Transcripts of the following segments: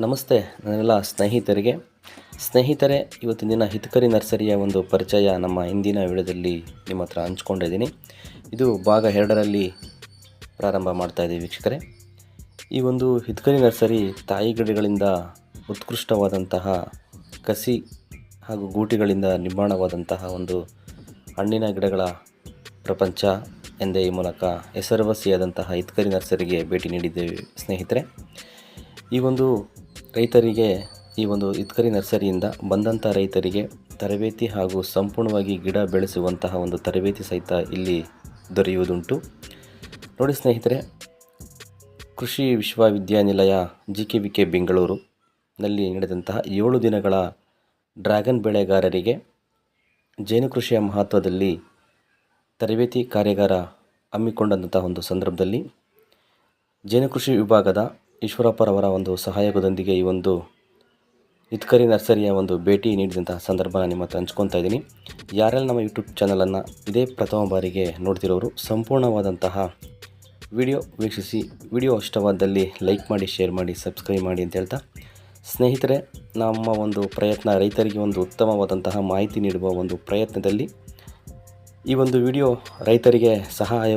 ನಮಸ್ತೆ ನನ್ನೆಲ್ಲ ಸ್ನೇಹಿತರಿಗೆ. ಸ್ನೇಹಿತರೆ, ಇವತ್ತಿನ ದಿನ ಹಿತಕರಿ ನರ್ಸರಿಯ ಒಂದು ಪರಿಚಯ ನಮ್ಮ ಇಂದಿನ ವಿಡಿಯೋದಲ್ಲಿ ನಿಮ್ಮ ಹತ್ರ ಹಂಚ್ಕೊಂಡಿದ್ದೀನಿ. ಇದು ಭಾಗ ಎರಡರಲ್ಲಿ ಪ್ರಾರಂಭ ಮಾಡ್ತಾ ಇದ್ದೀವಿ ವೀಕ್ಷಕರೇ. ಈ ಒಂದು ಹಿತಕರಿ ನರ್ಸರಿ ತಾಯಿ ಗಿಡಗಳಿಂದ ಉತ್ಕೃಷ್ಟವಾದಂತಹ ಕಸಿ ಹಾಗೂ ಗೂಟಿಗಳಿಂದ ನಿರ್ಮಾಣವಾದಂತಹ ಒಂದು ಹಣ್ಣಿನ ಗಿಡಗಳ ಪ್ರಪಂಚ ಎಂದೇ ಈ ಮೂಲಕ ಹೆಸರುವಾಸಿಯಾದಂತಹ ಹಿತಕರಿ ನರ್ಸರಿಗೆ ಭೇಟಿ ನೀಡಿದ್ದೇವೆ ಸ್ನೇಹಿತರೆ. ಈ ಒಂದು ರೈತರಿಗೆ ಈ ಒಂದು ಇತ್ಕರಿ ನರ್ಸರಿಯಿಂದ ಬಂದಂಥ ರೈತರಿಗೆ ತರಬೇತಿ ಹಾಗೂ ಸಂಪೂರ್ಣವಾಗಿ ಗಿಡ ಬೆಳೆಸುವಂತಹ ಒಂದು ತರಬೇತಿ ಸಹಿತ ಇಲ್ಲಿ ದೊರೆಯುವುದುಂಟು. ನೋಡಿ ಸ್ನೇಹಿತರೆ, ಕೃಷಿ ವಿಶ್ವವಿದ್ಯಾನಿಲಯ G K V K Bengaluru ನಲ್ಲಿ ನಡೆದಂತಹ ಏಳು ದಿನಗಳ ಡ್ರ್ಯಾಗನ್ ಬೆಳೆಗಾರರಿಗೆ ಜೇನು ಕೃಷಿಯ ಮಹತ್ವದಲ್ಲಿ ತರಬೇತಿ ಕಾರ್ಯಾಗಾರ ಹಮ್ಮಿಕೊಂಡಂತಹ ಒಂದು ಸಂದರ್ಭದಲ್ಲಿ ಜೇನು ಕೃಷಿ ವಿಭಾಗದ ಈಶ್ವರಪ್ಪರವರ ಒಂದು ಸಹಾಯಕದೊಂದಿಗೆ ಈ ಒಂದು ಇತ್ಕರಿ ನರ್ಸರಿಯ ಒಂದು ಭೇಟಿ ನೀಡಿದಂತಹ ಸಂದರ್ಭ ನಿಮ್ಮ ಹತ್ರ ಹಂಚ್ಕೊತಾ ಇದ್ದೀನಿ. ಯಾರೆಲ್ಲ ನಮ್ಮ ಯೂಟ್ಯೂಬ್ ಚಾನಲನ್ನು ಇದೇ ಪ್ರಥಮ ಬಾರಿಗೆ ನೋಡ್ತಿರೋರು, ಸಂಪೂರ್ಣವಾದಂತಹ ವಿಡಿಯೋ ವೀಕ್ಷಿಸಿ, ವಿಡಿಯೋ ಇಷ್ಟವಾದಲ್ಲಿ ಲೈಕ್ ಮಾಡಿ, ಶೇರ್ ಮಾಡಿ, ಸಬ್ಸ್ಕ್ರೈಬ್ ಮಾಡಿ ಅಂತ ಹೇಳ್ತಾ, ಸ್ನೇಹಿತರೆ, ನಮ್ಮ ಒಂದು ಪ್ರಯತ್ನ, ರೈತರಿಗೆ ಒಂದು ಉತ್ತಮವಾದಂತಹ ಮಾಹಿತಿ ನೀಡುವ ಒಂದು ಪ್ರಯತ್ನದಲ್ಲಿ ಈ ಒಂದು ವಿಡಿಯೋ ರೈತರಿಗೆ ಸಹಾಯ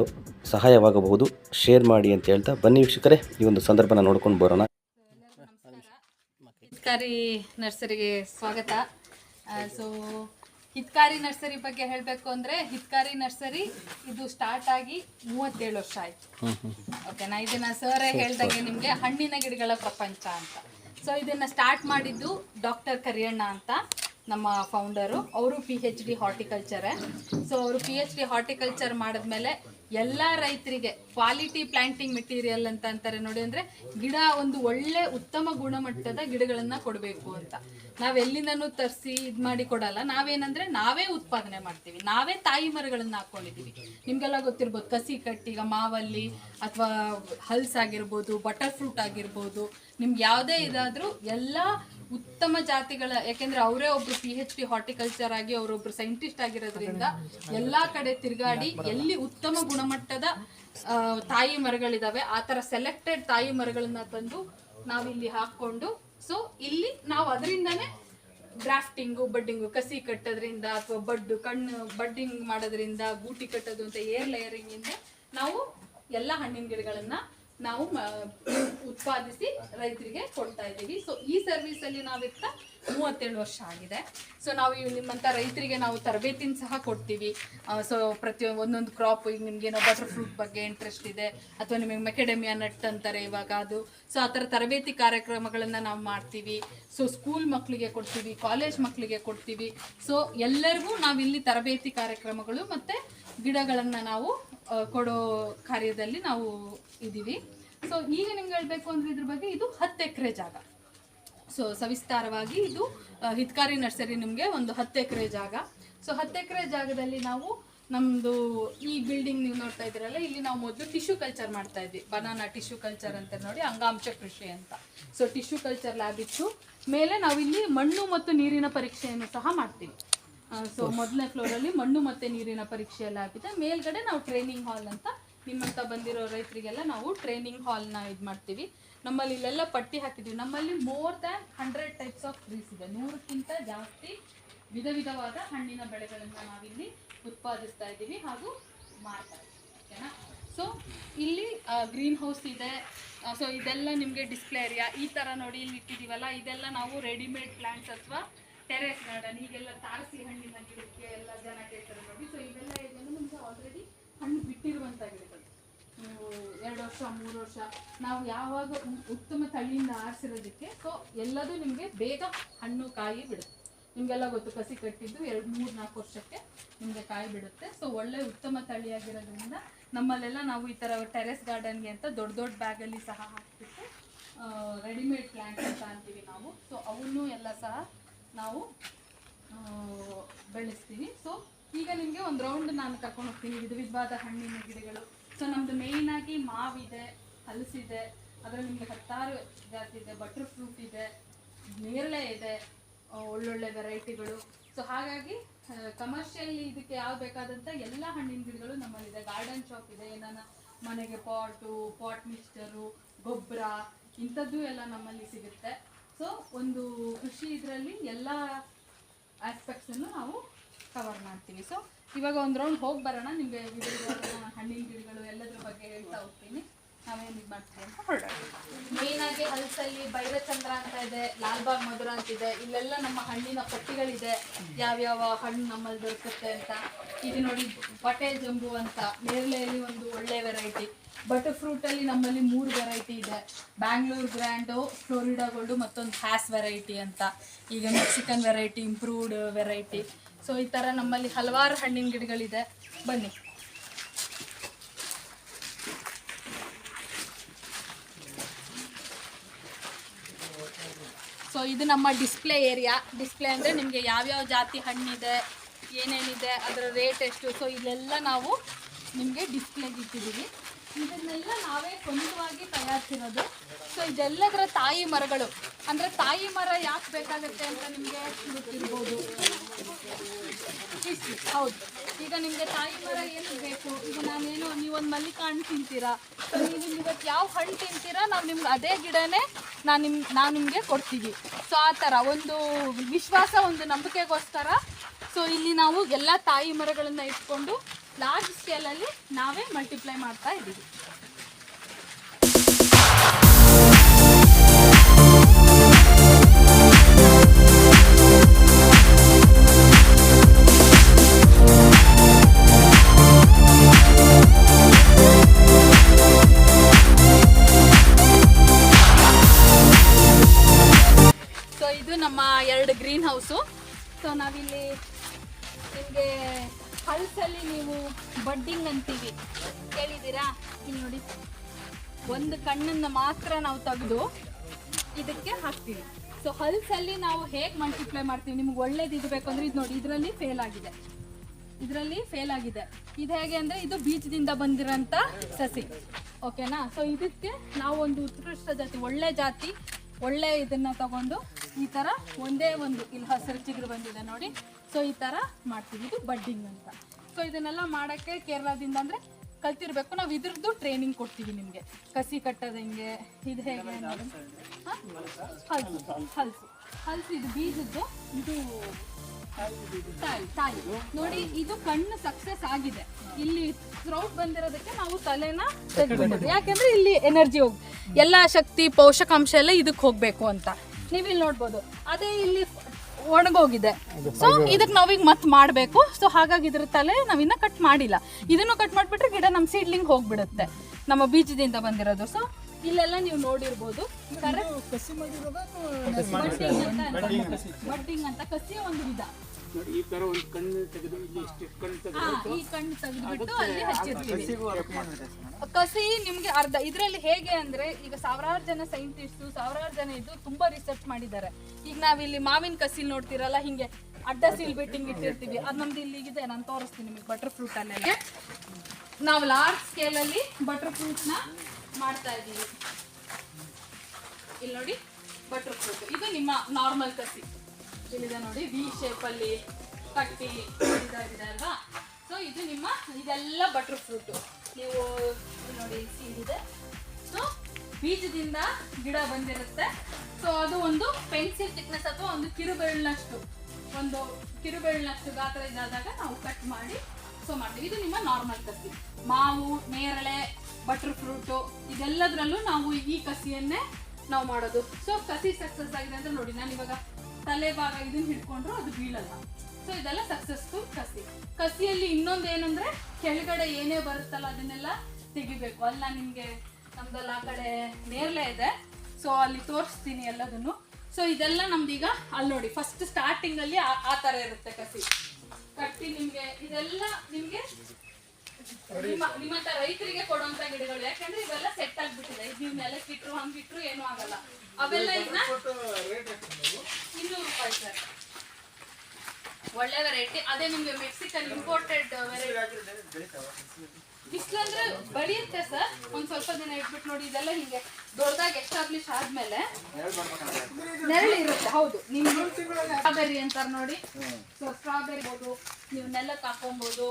ಸಹಾಯವಾಗಬಹುದು. ಶೇರ್ ಮಾಡಿ ಅಂತ ಹೇಳ್ತಾ ಬನ್ನಿ ವೀಕ್ಷಕರೇ ಈ ಒಂದು ಸಂದರ್ಭನ ನೋಡ್ಕೊಂಡು ಬರೋಣ. ಹಿತ್ಕಾರಿ ನರ್ಸರಿಗೆ ಸ್ವಾಗತ. ಸೊ ಹಿತ್ಕಾರಿ ನರ್ಸರಿ ಬಗ್ಗೆ ಹೇಳಬೇಕು ಅಂದರೆ ಹಿತ್ಕಾರಿ ನರ್ಸರಿ ಇದು ಸ್ಟಾರ್ಟ್ ಆಗಿ ಮೂವತ್ತೇಳು ವರ್ಷ ಆಯಿತು. ಓಕೆನಾ ಇದನ್ನ ಸರೇ ಹೇಳ್ದಂಗೆ ನಿಮಗೆ ಹಣ್ಣಿನ ಗಿಡಗಳ ಪ್ರಪಂಚ ಅಂತ. ಸೊ ಇದನ್ನ ಸ್ಟಾರ್ಟ್ ಮಾಡಿದ್ದು ಡಾಕ್ಟರ್ ಕರಿಯಣ್ಣ ಅಂತ ನಮ್ಮ ಫೌಂಡರು ಅವರು ಪಿ ಹೆಚ್ ಡಿ ಹಾರ್ಟಿಕಲ್ಚರೇ ಸೊ ಅವರು ಪಿ ಎಚ್ ಡಿ ಹಾರ್ಟಿಕಲ್ಚರ್ ಮಾಡಿದ್ಮೇಲೆ ಎಲ್ಲ ರೈತರಿಗೆ ಕ್ವಾಲಿಟಿ ಪ್ಲಾಂಟಿಂಗ್ ಮೆಟೀರಿಯಲ್ ಅಂತ ಅಂತಾರೆ ನೋಡಿ ಅಂದ್ರೆ ಗಿಡ ಒಂದು ಒಳ್ಳೆ ಉತ್ತಮ ಗುಣಮಟ್ಟದ ಗಿಡಗಳನ್ನ ಕೊಡಬೇಕು ಅಂತ. ನಾವ್ ಎಲ್ಲಿಂದನೂ ತರಿಸಿ ಇದ್ ಮಾಡಿ ಕೊಡಲ್ಲ. ನಾವೇನಂದ್ರೆ ನಾವೇ ಉತ್ಪಾದನೆ ಮಾಡ್ತೀವಿ. ನಾವೇ ತಾಯಿ ಮರಗಳನ್ನ ಹಾಕೊಂಡಿದೀವಿ. ನಿಮ್ಗೆಲ್ಲ ಗೊತ್ತಿರ್ಬೋದು, ಕಸಿ ಕಟ್ಟಿ, ಈಗ ಮಾವಲ್ಲಿ ಅಥವಾ ಹಲ್ಸ್ ಆಗಿರ್ಬೋದು ಬಟರ್ ಫ್ರೂಟ್ ಆಗಿರ್ಬೋದು, ನಿಮ್ಗೆ ಯಾವುದೇ ಇದಾದ್ರೂ ಎಲ್ಲ ಉತ್ತಮ ಜಾತಿಗಳ, ಯಾಕೆಂದ್ರೆ ಅವರೇ ಒಬ್ರು ಪಿ ಎಚ್ ಡಿ ಹಾರ್ಟಿಕಲ್ಚರ್ ಆಗಿ ಅವರೊಬ್ರು ಸೈಂಟಿಸ್ಟ್ ಆಗಿರೋದ್ರಿಂದ ಎಲ್ಲಾ ಕಡೆ ತಿರುಗಾಡಿ ಎಲ್ಲಿ ಉತ್ತಮ ಗುಣಮಟ್ಟದ ತಾಯಿ ಮರಗಳಿದಾವೆ, ಆ ತರ ಸೆಲೆಕ್ಟೆಡ್ ತಾಯಿ ಮರಗಳನ್ನ ತಂದು ನಾವಿಲ್ಲಿ ಹಾಕೊಂಡು ಸೊ ಇಲ್ಲಿ ನಾವು ಅದರಿಂದನೇ ಗ್ರಾಫ್ಟಿಂಗು ಬಡ್ಡಿಂಗು ಕಸಿ ಕಟ್ಟೋದ್ರಿಂದ ಅಥವಾ ಬಡ್ಡು, ಕಣ್ಣು ಬಡ್ಡಿಂಗ್ ಮಾಡೋದ್ರಿಂದ ಗೂಟಿ ಕಟ್ಟೋದು ಅಂತ ಏರ್ ಲೇಯರಿಂಗ್ ಇಂದ ನಾವು ಎಲ್ಲ ಹಣ್ಣಿನ ಗಿಡಗಳನ್ನ ನಾವು ಉತ್ಪಾದಿಸಿ ರೈತರಿಗೆ ಕೊಡ್ತಾ ಇದ್ದೀವಿ. ಸೊ ಈ ಸರ್ವಿಸ್ ಅಲ್ಲಿ ನಾವಿರ್ತಾ ಮೂವತ್ತೇಳು ವರ್ಷ ಆಗಿದೆ. ಸೊ ನಾವು ಇವ್ ನಿಮ್ಮಂತ ರೈತರಿಗೆ ನಾವು ತರಬೇತಿನ ಸಹ ಕೊಡ್ತೀವಿ. ಸೊ ಪ್ರತಿ ಒಂದೊಂದು ಕ್ರಾಪ್ ಈಗ ಏನೋ ಬಟರ್ ಫ್ರೂಟ್ ಬಗ್ಗೆ ಇಂಟ್ರೆಸ್ಟ್ ಇದೆ, ಅಥವಾ ನಿಮಗೆ ಮೆಕೆಡೆಮಿಯಾ ನಟ್ ಅಂತಾರೆ ಇವಾಗ ಅದು. ಸೊ ಆ ಥರ ತರಬೇತಿ ಕಾರ್ಯಕ್ರಮಗಳನ್ನು ನಾವು ಮಾಡ್ತೀವಿ. ಸೊ ಸ್ಕೂಲ್ ಮಕ್ಕಳಿಗೆ ಕೊಡ್ತೀವಿ ಕಾಲೇಜ್ ಮಕ್ಕಳಿಗೆ ಕೊಡ್ತೀವಿ. ಸೊ ಎಲ್ಲರಿಗೂ ನಾವಿಲ್ಲಿ ತರಬೇತಿ ಕಾರ್ಯಕ್ರಮಗಳು ಮತ್ತೆ ಗಿಡಗಳನ್ನು ನಾವು ಕೊಡೋ ಕಾರ್ಯದಲ್ಲಿ ನಾವು ಇದ್ದೀವಿ. ಸೊ ಈಗ ನಿಮ್ಗೆ ಹೇಳ್ಬೇಕು ಅಂದ್ರೆ ಇದ್ರ ಬಗ್ಗೆ ಇದು ಹತ್ತು ಎಕರೆ ಜಾಗ. ಸೊ ಸವಿಸ್ತಾರವಾಗಿ ಇದು ಹಿತ್ಕಾರಿ ನರ್ಸರಿ ನಿಮಗೆ ಒಂದು ಹತ್ತು ಎಕರೆ ಜಾಗ. ಸೊ ಹತ್ತು ಎಕರೆ ಜಾಗದಲ್ಲಿ ನಾವು ನಮ್ಮದು ಈ ಬಿಲ್ಡಿಂಗ್ ನೀವು ನೋಡ್ತಾ ಇದ್ದೀರಲ್ಲ, ಇಲ್ಲಿ ನಾವು ಮೊದಲು ಟಿಶ್ಯೂ ಕಲ್ಚರ್ ಮಾಡ್ತಾ ಇದ್ವಿ. ಬನಾನಾ ಟಿಶ್ಯೂ ಕಲ್ಚರ್ ಅಂತ ನೋಡಿ, ಅಂಗಾಂಶ ಕೃಷಿ ಅಂತ. ಸೊ ಟಿಶ್ಯೂ ಕಲ್ಚರ್ ಲ್ಯಾಬ್ ಇತ್ತು. ಮೇಲೆ ನಾವಿಲ್ಲಿ ಮಣ್ಣು ಮತ್ತು ನೀರಿನ ಪರೀಕ್ಷೆಯನ್ನು ಸಹ ಮಾಡ್ತೀವಿ. ಸೊ ಮೊದಲನೇ ಫ್ಲೋರಲ್ಲಿ ಮಣ್ಣು ಮತ್ತೆ ನೀರಿನ ಪರೀಕ್ಷೆ ಎಲ್ಲ ಆಗಿದೆ ಮೇಲ್ಗಡೆ ನಾವು ಟ್ರೈನಿಂಗ್ ಹಾಲ್ ಅಂತ ನಿಮ್ಮಂತ ಬಂದಿರೋ ರೈತರಿಗೆಲ್ಲ ನಾವು ಟ್ರೈನಿಂಗ್ ಹಾಲ್ನ ಇದು ಮಾಡ್ತೀವಿ. ನಮ್ಮಲ್ಲಿ ಇಲ್ಲೆಲ್ಲ ಪಟ್ಟಿ ಹಾಕಿದ್ದೀವಿ ನಮ್ಮಲ್ಲಿ more than hundred types of trees ಇದೆ. ನೂರಕ್ಕಿಂತ ಜಾಸ್ತಿ ವಿಧ ವಿಧವಾದ ಹಣ್ಣಿನ ಬೆಳೆಗಳನ್ನು ನಾವಿಲ್ಲಿ ಉತ್ಪಾದಿಸ್ತಾ ಇದ್ದೀವಿ ಹಾಗೂ ಮಾರ್ತಾ ಇದ್ದೀವಿ. ಓಕೆನಾ ಸೊ ಇಲ್ಲಿ ಗ್ರೀನ್ ಹೌಸ್ ಇದೆ. ಸೊ ಇದೆಲ್ಲ ನಿಮಗೆ ಡಿಸ್ಪ್ಲೇ ಏರಿಯಾ ಈ ಥರ ನೋಡಿ ಇಲ್ಲಿ ಇಟ್ಟಿದ್ದೀವಲ್ಲ ಇದೆಲ್ಲ ನಾವು ರೆಡಿಮೇಡ್ ಪ್ಲ್ಯಾಂಟ್ಸ್ ಅಥವಾ ಟೆರೆಸ್ ಗಾರ್ಡನ್ ಈಗೆಲ್ಲ ತಾರಸಿ ಹಣ್ಣಿನ ಗಿಡಕ್ಕೆ ಎಲ್ಲ ಜನ ಕೇಳ್ತಾರೆ ನೋಡಿ. ಸೊ ಇವೆಲ್ಲ ಇದೆಲ್ಲ ನಮಗೆ ಆಲ್ರೆಡಿ ಹಣ್ಣು ಬಿಟ್ಟಿರುವಂತ ಗಿಡಗಳು. ಎರಡು ವರ್ಷ, ಮೂರು ವರ್ಷ, ನಾವು ಯಾವಾಗ ಉತ್ತಮ ತಳಿಯಿಂದ ಆರಿಸಿರೋದಕ್ಕೆ ಸೊ ಎಲ್ಲದೂ ನಿಮಗೆ ಬೇಗ ಹಣ್ಣು ಕಾಯಿ ಬಿಡುತ್ತೆ. ನಿಮಗೆಲ್ಲ ಗೊತ್ತು, ಕಸಿ ಕಟ್ಟಿದ್ದು ಎರಡು, ಮೂರು, ನಾಲ್ಕು ವರ್ಷಕ್ಕೆ ನಿಮಗೆ ಕಾಯಿ ಬಿಡುತ್ತೆ. ಸೊ ಒಳ್ಳೆ ಉತ್ತಮ ತಳಿಯಾಗಿರೋದ್ರಿಂದ ನಮ್ಮಲ್ಲೆಲ್ಲ ನಾವು ಈ ಥರ ಟೆರೆಸ್ ಗಾರ್ಡನ್ಗೆ ಅಂತ ದೊಡ್ಡ ದೊಡ್ಡ ಬ್ಯಾಗಲ್ಲಿ ಸಹ ಹಾಕ್ಬಿಟ್ಟು ರೆಡಿಮೇಡ್ ಪ್ಲ್ಯಾಂಟ್ ಅಂತ ಅಂತೀವಿ ನಾವು. ಸೊ ಅವನ್ನೂ ಎಲ್ಲ ಸಹ ನಾವು ಬೆಳೆಸ್ತೀವಿ. ಸೊ ಈಗ ನಿಮಗೆ ಒಂದು ರೌಂಡ್ ನಾನು ಕರ್ಕೊಂಡು ಹೋಗ್ತೀನಿ. ವಿಧ ವಿಧವಾದ ಹಣ್ಣಿನ ಗಿಡಗಳು. ಸೊ ನಮ್ದು ಮೇಯ್ನ್ ಆಗಿ ಮಾವಿದೆ, ಹಲಸಿದೆ, ಅದರಲ್ಲಿ ನಿಮಗೆ ಹತ್ತಾರು ಜಾತಿ ಇದೆ ಬಟರ್ ಫ್ರೂಟ್ ಇದೆ, ನೇರಳೆ ಇದೆ ಒಳ್ಳೊಳ್ಳೆ ವೆರೈಟಿಗಳು ಸೊ ಹಾಗಾಗಿ ಕಮರ್ಷಿಯಲ್ ಇದಕ್ಕೆ ಯಾವ ಬೇಕಾದಂಥ ಎಲ್ಲ ಹಣ್ಣಿನ ಗಿಡಗಳು ನಮ್ಮಲ್ಲಿದೆ. ಗಾರ್ಡನ್ ಶಾಪ್ ಇದೆ, ಏನಾನ ಮನೆಗೆ ಪಾಟು ಪಾಟ್ ಮಿಕ್ಸ್ಚರು ಗೊಬ್ಬರ, ಇಂಥದ್ದು ಎಲ್ಲ ನಮ್ಮಲ್ಲಿ ಸಿಗುತ್ತೆ. ಸೊ ಒಂದು ಕೃಷಿ ಇದರಲ್ಲಿ ಎಲ್ಲ ಆಸ್ಪೆಕ್ಟ್ಸನ್ನು ನಾವು ಕವರ್ ಮಾಡ್ತೀವಿ. ಸೊ ಇವಾಗ ಒಂದು ರೌಂಡ್ ಹೋಗಿ ಬರೋಣ. ನಿಮಗೆ ಹಣ್ಣಿನ ಗಿಡಗಳು ಎಲ್ಲದ್ರ ಬಗ್ಗೆ ಹೇಳ್ತಾ ಹೋಗ್ತೀನಿ. ನಾವೇನು ಇದು ಮಾಡ್ತೀವಿ ಅಂತ ಹೊರಡೋಣ. ಮೇಯ್ನಾಗಿ ಹಲಸಲ್ಲಿ ಭೈರಚಂದ್ರ ಅಂತ ಇದೆ ಲಾಲ್ಬಾಗ್ ಮಧುರ ಅಂತ ಇದೆ. ಇಲ್ಲೆಲ್ಲ ನಮ್ಮ ಹಣ್ಣಿನ ಪಟ್ಟಿಗಳಿದೆ. ಯಾವ್ಯಾವ ಹಣ್ಣು ನಮ್ಮಲ್ಲಿ ದೊರಕುತ್ತೆ ಅಂತ. ಇದು ನೋಡಿ, ಪಟೇಲ್ ಜಂಬು ಅಂತ. ನೇರಳೆಯಲ್ಲಿ ಒಂದು ಒಳ್ಳೆ ವೆರೈಟಿ ಬಟರ್ ಫ್ರೂಟ್ ಅಲ್ಲಿ ನಮ್ಮಲ್ಲಿ ಮೂರು ವೆರೈಟಿ ಇದೆ. ಬ್ಯಾಂಗ್ಳೂರ್ ಗ್ರ್ಯಾಂಡು ಫ್ಲೋರಿಡಾ ಗೋಲ್ಡು ಮತ್ತೊಂದು ಹ್ಯಾಸ್ ವೆರೈಟಿ ಅಂತ. ಈಗ Mexican variety improved variety so ಈ ಥರ ನಮ್ಮಲ್ಲಿ ಹಲವಾರು ಹಣ್ಣಿನ ಗಿಡಗಳಿದೆ. ಬನ್ನಿ. ಸೊ ಇದು ನಮ್ಮ ಡಿಸ್ಪ್ಲೇ ಏರಿಯಾ ಡಿಸ್ಪ್ಲೇ ಅಂದರೆ ನಿಮಗೆ ಯಾವ್ಯಾವ ಜಾತಿ ಹಣ್ಣಿದೆ, ಏನೇನಿದೆ, ಅದರ ರೇಟ್ ಎಷ್ಟು. ಸೊ ಇದೆಲ್ಲ ನಾವು ನಿಮಗೆ ಡಿಸ್ಪ್ಲೇಗೆ ಇಟ್ಟಿದ್ದೀವಿ. ಇದನ್ನೆಲ್ಲ ನಾವೇ ಸ್ವಂತವಾಗಿ ತಯಾರಿಸಿರೋದು. ಸೊ ಇದೆಲ್ಲದರ ತಾಯಿ ಮರಗಳು. ಅಂದರೆ ತಾಯಿ ಮರ ಯಾಕೆ ಬೇಕಾಗುತ್ತೆ ಅಂತ ನಿಮಗೆ ಗೊತ್ತಿರ್ಬೋದು ಹೌದು. ಈಗ ನಿಮಗೆ ತಾಯಿ ಮರ ಏನು ಬೇಕು? ಈಗ ನಾನೇನು, ನೀವೊಂದು ಮಲ್ಲಿಕ ಹಣ್ಣು ತಿಂತೀರಾ? ಸೊ ನೀವು ಇವತ್ತು ಯಾವ ಹಣ್ಣು ತಿಂತೀರಾ? ನಾವು ನಿಮ್ಗೆ ಅದೇ ಗಿಡನೇ ನಾನು ನಿಮ್ ನಾವು ನಿಮಗೆ ಕೊಡ್ತೀವಿ. ಸೊ ಆ ಥರ ಒಂದು ವಿಶ್ವಾಸ, ಒಂದು ನಂಬಿಕೆಗೋಸ್ಕರ. ಸೊ ಇಲ್ಲಿ ನಾವು ಎಲ್ಲ ತಾಯಿ ಮರಗಳನ್ನು ಇಟ್ಕೊಂಡು ಲಾರ್ಜ್ ಸ್ಕೇಲಲ್ಲಿ ನಾವೇ ಮಲ್ಟಿಪ್ಲೈ ಮಾಡ್ತಾ ಇದ್ದೀವಿ. ಸೊ ಇದು ನಮ್ಮ ಎರಡು ಗ್ರೀನ್ ಹೌಸು ಸೊ ನಾವಿಲ್ಲಿ ನಿಮಗೆ ಹಲ್ಸಲ್ಲಿ ನೀವು ಬಡ್ಡಿಂಗ್ ಅಂತೀವಿ. ಕೇಳಿದ್ದೀರಾ? ಇಲ್ಲಿ ನೋಡಿ. ಒಂದು ಕಣ್ಣನ್ನು ಮಾತ್ರ ನಾವು ತೆಗೆದು ಇದಕ್ಕೆ ಹಾಕ್ತೀವಿ. ಸೊ ಹಲ್ಸಲ್ಲಿ ನಾವು ಹೇಗೆ ಮಲ್ಟಿಪ್ಲೈ ಮಾಡ್ತೀವಿ? ನಿಮ್ಗೆ ಒಳ್ಳೇದು ಇದು ಬೇಕು ಅಂದ್ರೆ ಇದು ನೋಡಿ, ಇದರಲ್ಲಿ ಫೇಲ್ ಆಗಿದೆ. ಇದರಲ್ಲಿ ಫೇಲ್ ಆಗಿದೆ. ಇದು ಹೇಗೆ ಅಂದರೆ ಇದು ಬೀಜದಿಂದ ಬಂದಿರೋಂಥ ಸಸಿ. ಓಕೆನಾ ಸೊ ಇದಕ್ಕೆ ನಾವು ಒಂದು ಉತ್ಕೃಷ್ಟ ಜಾತಿ, ಒಳ್ಳೆ ಜಾತಿ ಒಳ್ಳೆ ಇದನ್ನ ತಗೊಂಡು ಈ ಥರ ಒಂದೇ ಒಂದು, ಇಲ್ಲಿ ಹಸಿರು ಚಿಗುರು ಬಂದಿದೆ ನೋಡಿ. ಸೊ ಈ ಥರ ಮಾಡ್ತೀವಿ. ಇದು ಬಡ್ಡಿಂಗ್ ಅಂತ. ಸೊ ಇದನ್ನೆಲ್ಲ ಮಾಡೋಕ್ಕೆ ಕೇರಳದಿಂದ ಅಂದರೆ ಕಲ್ತಿರ್ಬೇಕು. ನಾವು ಇದ್ರದ್ದು ಟ್ರೈನಿಂಗ್ ಕೊಡ್ತೀವಿ ನಿಮಗೆ. ಕಸಿ ಕಟ್ಟೋದು ಹೆಂಗೆ, ಇದು ಹೇಗೆ? ಹಲ್ಸು. ಹಲ್ಸು. ಹಲ್ಸು. ಇದು ಬೀಜದ್ದು, ಇದು ತಾಯಿ ನೋಡಿ, ಇದು ಕಣ್ಣು ಸಕ್ಸಸ್ ಆಗಿದೆ. ಇಲ್ಲಿ ಥ್ರೌಟ್ ಬಂದಿರೋದಕ್ಕೆ ನಾವು ತಲೆನ ತೆಗೆದ್ಬಿಟ್ಟಿದ್ವಿ ಯಾಕೆಂದ್ರೆ ಇಲ್ಲಿ ಎನರ್ಜಿ ಹೋಗಿ ಎಲ್ಲ ಶಕ್ತಿ, ಪೋಷಕಾಂಶ ಎಲ್ಲ ಇದಕ್ಕೆ ಹೋಗ್ಬೇಕು ಅಂತ. ನೀವು ಇಲ್ಲಿ ನೋಡ್ಬೋದು. ಅದೇ ಇಲ್ಲಿ ಒಣಗೋಗಿದೆ. ಸೊ ಇದಕ್ಕೆ ನಾವೀಗ ಮತ್ತೆ ಮಾಡಬೇಕು. ಸೊ ಹಾಗಾಗಿ ಇದ್ರ ತಲೆ ನಾವಿನ್ನ ಕಟ್ ಮಾಡಿಲ್ಲ. ಇದನ್ನು ಕಟ್ ಮಾಡಿಬಿಟ್ರೆ ಗಿಡ ನಮ್ಮ ಸೀಡ್ಲಿಂಗ್ ಹೋಗ್ಬಿಡುತ್ತೆ. ನಮ್ಮ ಬೀಜದಿಂದ ಬಂದಿರೋದು. ಸೊ ಇಲ್ಲೆಲ್ಲ ನೀವು ನೋಡಿರ್ಬೋದು. ಬಡ್ಡಿಂಗ್ ಅಂತ ಕಸಿಯ ಒಂದು ವಿಧ. ನೋಡಿ ಈ ತರ ಒಂದು ಕಣ್ಣು ತೆಗೆದು ಇಲ್ಲಿ ಇಷ್ಟು ಕಣ್ಣು ತೆಗೆದು ಹಾ, ಈ ಕಣ್ಣು ತೆಗೆದ್ಬಿಟ್ಟು ಅಲ್ಲಿ ಹಚ್ಚಿರ್ತೀವಿ. ಕಸಿ ನಿಮ್ಗೆ ಅರ್ಧ ಇದ್ರಲ್ಲಿ ಹೇಗೆ ಅಂದ್ರೆ ಈಗ ಸಾವಿರಾರು ಜನ ಸೈಂಟಿಸ್ಟ್ ಸಾವಿರಾರು ಜನ ಇದ್ದು ತುಂಬಾ ರಿಸರ್ಚ್ ಮಾಡಿದ್ದಾರೆ. ಈಗ ನಾವಿಲ್ಲಿ ಮಾವಿನ ಕಸಿ ನೋಡ್ತಿರಲ್ಲ ಹಿಂಗೆ ಅಡ್ಡ ಸೀಲ್ ಬಿಟ್ಟಿಂಗ್ ಇಟ್ಟಿರ್ತೀವಿ. ಅದು ನಮ್ದು ಇಲ್ಲಿಗಿದೆ ನಾನು ತೋರಿಸ್ತೀನಿ ನಿಮಗೆ ಬಟರ್ ಫ್ರೂಟ್ ಅಲ್ಲೆಲ್ಲ. ನಾವು ಲಾರ್ಜ್ ಸ್ಕೇಲ್ ಅಲ್ಲಿ ಬಟರ್ ಫ್ರೂಟ್ನ ಮಾಡ್ತಾ ಇದ್ದೀವಿ ಇಲ್ಲಿ ನೋಡಿ ಬಟರ್ ಫ್ರೂಟ್ ಇದು ನಿಮ್ಮ ನಾರ್ಮಲ್ ಕಸಿ. ಇಲ್ಲಿದೆ ನೋಡಿ ವಿ ಶೇಪಲ್ಲಿ ಕಟ್ಟಿ ಇದಾಗಿದೆ ಅಲ್ವಾ? ಸೊ ಇದು ನಿಮ್ಮ ಇದೆಲ್ಲ ಬಟರ್ ಫ್ರೂಟ್ ನೀವು ನೋಡಿ ಸೀರಿದೆ ಸೊ ಬೀಜದಿಂದ ಗಿಡ ಬಂದಿರುತ್ತೆ. ಸೊ ಅದು ಒಂದು ಪೆನ್ಸಿಲ್ ಥಿಕ್ನೆಸ್ ಅಥವಾ ಒಂದು ಕಿರುಬೆಳ್ಳಷ್ಟು ಒಂದು ಕಿರುಬೆಳ್ಳಷ್ಟು ಗಾತ್ರ ಇದಾದಾಗ ನಾವು ಕಟ್ ಮಾಡಿ ಸೊ ಮಾಡ್ತೀವಿ. ಇದು ನಿಮ್ಮ ನಾರ್ಮಲ್ ಕಸಿ. ಮಾವು, ನೇರಳೆ ಬಟರ್ ಫ್ರೂಟು ಇದೆಲ್ಲದರಲ್ಲೂ ನಾವು ಈ ಕಸಿಯನ್ನೇ ನಾವು ಮಾಡೋದು. ಸೊ ಕಸಿ ಸಕ್ಸಸ್ ಆಗಿದೆ ಅಂತ ನೋಡಿ, ನಾನು ಇವಾಗ ತಲೆ ಭಾಗ ಇದನ್ನ ಹಿಡ್ಕೊಂಡ್ರು ಅದು ಬೀಳಲ್ಲ. ಸೊ ಇದೆಲ್ಲ ಸಕ್ಸಸ್ಫುಲ್ ಕಸಿ. ಕಸಿಯಲ್ಲಿ ಇನ್ನೊಂದು ಏನಂದ್ರೆ ಕೆಳಗಡೆ ಏನೇ ಬರುತ್ತಲ್ಲ ಅದನ್ನೆಲ್ಲ ತೆಗಿಬೇಕು. ಅಲ್ಲ, ನಿಮಗೆ ನಮ್ದಲ್ಲ ಆ ಕಡೆ ನೇರಳೆ ಇದೆ. ಸೊ ಅಲ್ಲಿ ತೋರಿಸ್ತೀನಿ ಎಲ್ಲದನ್ನು. ಸೊ ಇದೆಲ್ಲ ನಮ್ದೀಗ ಅಲ್ಲಿ ನೋಡಿ ಫಸ್ಟ್ ಸ್ಟಾರ್ಟಿಂಗ್ ಅಲ್ಲಿ ಆ- ಆ ತರ ಇರುತ್ತೆ ಕಸಿ. ಕಟ್ಟಿ ನಿಮಗೆ ಇದೆಲ್ಲ ನಿಮ್ಗೆ ನಿಮ್ಮ ನಿಮ್ಮಂತ ರೈತರಿಗೆ ಕೊಡುವಂತ ಗಿಡಗಳು ಯಾಕಂದ್ರೆ ಇವೆಲ್ಲ ಸೆಟ್ ಆಗ್ಬಿಟ್ಟಿದೆ. ನೀವು ಹಂಗ್ ಬಿಟ್ರು ಏನು ಆಗಲ್ಲ. ಅವೆಲ್ಲ ಇನ್ನ ಇನ್ನೂರು ರೂಪಾಯಿ ಸರ್ ಒಳ್ಳೆ ವೆರೈಟಿ ಅದೇ ನಿಮ್ಗೆ ಮೆಕ್ಸಿಕನ್ ಇಂಪೋರ್ಟೆಡ್ ವೆರೈಟಿ ಬಿಸಿಲಂದ್ರೆ ಬೆಳೆಯುತ್ತೆ ಸರ್ ಒಂದ್ ಸ್ವಲ್ಪ ದಿನ ಇಟ್ಬಿಟ್ಟು ನೋಡಿ ಇದೆಲ್ಲ ಹಿಂಗೆ ದೊಡ್ಡದಾಗಿ ಎಸ್ಟಾಬ್ಲಿಷ್ ಆದ್ಮೇಲೆ ನೆರಳು ಇರುತ್ತೆ ಹೌದು. ನೀವು ಸ್ಟ್ರಾಬೆರಿ ಅಂತಾರೆ ನೋಡಿ. ಸೊ ಸ್ಟ್ರಾಬೆರಿ ನೀವು ನೆಲಕ್ಕೆ ಹಾಕೊಬೋದು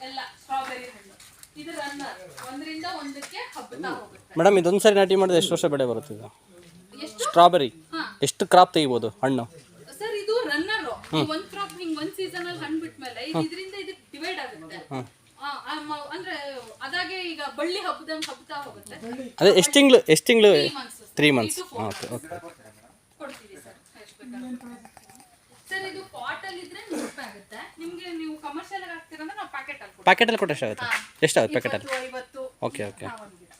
ಎಲ್ಲ ಸ್ಟ್ರಾಬೆರಿ ಹಣ್ಣು. ಇದು ರನ್ನರ್ ಒಂದರಿಂದ ಒಂದಕ್ಕೆ ಹಬ್ಬತಾ ಹೋಗುತ್ತೆ. ಮೇಡಮ್ ಇದೊಂದು ಸರಿ ನಾಟಿ ಮಾಡಿದ್ರೆ ಎಷ್ಟು ವರ್ಷ ಬೆಳೆ ಬರುತ್ತೆ ಇದು? ಎಷ್ಟು? ಸ್ಟ್ರಾಬೆರಿ ಹಾ. ಎಷ್ಟು ಕ್ರಾಪ್ ತೆಗಿಬೋದು ಹಣ್ಣು? ಸರ್ ಇದು ರನ್ನರ್ ಒಂದ್ ಕ್ರಾಪ್ ಹಿಂಗ್ ಒಂದ್ ಸೀಸನ್ ಅಲ್ಲಿ ಹಣ್ಣು ಬಿಟ್ಮೇಲೆ ಇದು ಇದರಿಂದ ಇದು ಡಿವೈಡ್ ಆಗುತ್ತೆ. ಆ, ಆ, ಮ- ಅಂದ್ರೆ ಅದಾಗೆ ಈಗ ಬಳ್ಳಿ ಹಬ್ಬದಂಗ್ ಹಬ್ಬತಾ ಹೋಗುತ್ತೆ. ಅದೇ ಎಷ್ಟು ತಿಂಗಳು ಎಷ್ಟು ತಿಂಗಳು? ತ್ರೀ ಮಂತ್ಸ್ ಓಕೆ ಓಕೆ ಕೊಡ್ತೀವಿ ಸರ್ ಎಷ್ಟು ಸರ್ ಇದು ಪಾಟ್ ಅಲ್ಲಿ ಇದ್ರೆ ನೂರು ರೂಪಾಯಿ ಆಗುತ್ತೆ. ನಿಮಗೆ ನೀವು ಕಮರ್ಷಿಯಲ್ ಆಗಿ ಹಾಕ್ತೀರಾ ನಾವು ಪ್ಯಾಕೆಟ್ ಅಲ್ಲಿ ಕೊಡ್ತೀವಿ. ಪ್ಯಾಕೆಟಲ್ಲಿ ಕೊಟ್ಟು ಎಷ್ಟಾಗುತ್ತೆ? ಎಷ್ಟಾಗುತ್ತೆ ಪ್ಯಾಕೆಟಲ್ಲಿ ಇಪ್ಪತ್ತು, ಐವತ್ತು ಓಕೆ ಓಕೆ ಹಾ, ಒಂದ್ ಗಿಡ.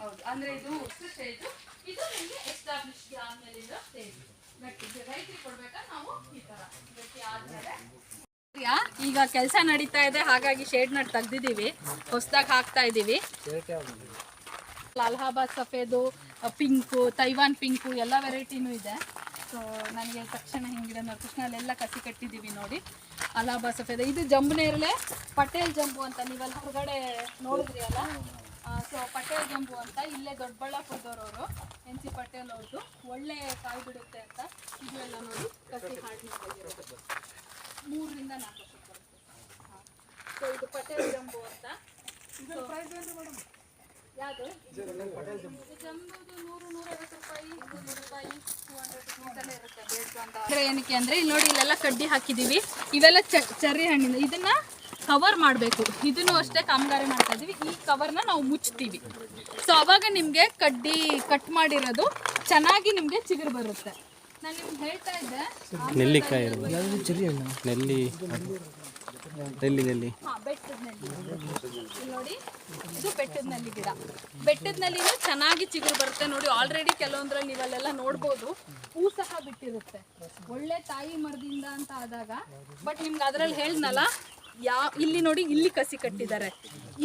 ಹೌದು. ಅಂದ್ರೆ ಇದು ಸ್ಟೇಜ್ ಇದು ನಿಮ್ಗೆ ಎಸ್ಟಾಬ್ಲಿಷ್ ಆದ್ಮೇಲಿಂದ ಸ್ಟೇಜ್ ಗಟ್ಟಿ ರೈತರಿಗೆ ಕೊಡ್ಬೇಕಾ ನಾವು ಈ ತರ ಗಟ್ಟಿ ಆದ್ಮೇಲೆ. ಯಾ, ಈಗ ಕೆಲಸ ನಡೀತಾ ಇದೆ ಹಾಗಾಗಿ ಶೇಡ್ ನಟ್ ತೆಗ್ದಿದೀವಿ ಹೊಸದಾಗಿ ಹಾಕ್ತಾ ಇದೀವಿ. Allahabad Safeda pink Taiwan pink ಎಲ್ಲ ವೆರೈಟಿನೂ ಇದೆ. ಸೊ ನನಗೆ ತಕ್ಷಣ ಹಿಂಗಿಡ ಕೃಷ್ಣಲ್ಲೆಲ್ಲ ಕಸಿ ಕಟ್ಟಿದ್ದೀವಿ ನೋಡಿ. ಅಲಹಾಬಾದ್ ಸಫೇದ ಇದು ಜಂಬು ನೇರಳೆ, ಪಟೇಲ್ ಜಂಬು ಅಂತ ನೀವೆಲ್ಲ ಹೊರಗಡೆ ನೋಡಿದ್ರಿ ಅಲ್ಲ? ಸೊ ಪಟೇಲ್ ಜಂಬು ಅಂತ ಇಲ್ಲೇ ದೊಡ್ಡಬಳ್ಳಾಪುರದವ್ರವರು, ಎನ್ ಸಿ ಪಟೇಲ್ ಅವ್ರದ್ದು ಒಳ್ಳೆ ಕಾಯಿ ಬಿಡುತ್ತೆ ಅಂತ ಇದು ಎಲ್ಲ ನೋಡಿ ಕಸಿ ಹಾಡಿ ಮೂರರಿಂದ ನಾಲ್ಕು ಸೊ ಇದು ಪಟೇಲ್ ಜಂಬು ಅಂತ. ಯಾವುದು? ಏನಕ್ಕೆ ಅಂದ್ರೆ ಇಲ್ಲಿ ನೋಡಿ ಇಲ್ಲೆಲ್ಲ ಕಡ್ಡಿ ಹಾಕಿದೀವಿ. ಇವೆಲ್ಲ ಚರ್ರಿ ಹಣ್ಣಿನ ಇದನ್ನ ಕವರ್ ಮಾಡಬೇಕು. ಇದನ್ನು ಅಷ್ಟೇ ಕಾಮಗಾರಿ ಮಾಡ್ತಾ ಇದೀವಿ. ಈ ಕವರ್ನ ನಾವು ಮುಚ್ತೀವಿ. ಸೊ ಅವಾಗ ನಿಮಗೆ ಕಡ್ಡಿ ಕಟ್ ಮಾಡಿರೋದು ಚೆನ್ನಾಗಿ ನಿಮಗೆ ಚಿಗುರು ಬರುತ್ತೆ. ನಾನು ನಿಮ್ಗೆ ಹೇಳ್ತಾ ಇದ್ದೆ. ನೆಲ್ಲಿಕಾಯಿ ಇರ್ಬೋದು. ನೆಲ್ಲಿ ನಲ್ಲಿ ಇಲ್ಲಿ ನೋಡಿ ಇದು ಬೆಟ್ಟದ ನಲ್ಲಿ ಗಿಡ. ಬೆಟ್ಟದ ನಲ್ಲಿನೂ ಚೆನ್ನಾಗಿ ಚಿಗುರು ಬರುತ್ತೆ ನೋಡಿ. ಆಲ್ರೆಡಿ ಕೆಲವೊಂದ್ರಲ್ಲಿ ನೀವಲ್ಲೆಲ್ಲ ನೋಡ್ಬೋದು. ಹೂ ಸಹ ಬಿಟ್ಟಿರುತ್ತೆ. ಒಳ್ಳೆ ತಾಯಿ ಮರದಿಂದ ಅಂತ ಆದಾಗ ಬಟ್ ನಿಮ್ಗೆ ಅದ್ರಲ್ಲಿ ಹೇಳ್ದಲ್ಲ ಯಾ ಇಲ್ಲಿ ನೋಡಿ ಇಲ್ಲಿ ಕಸಿ ಕಟ್ಟಿದ್ದಾರೆ.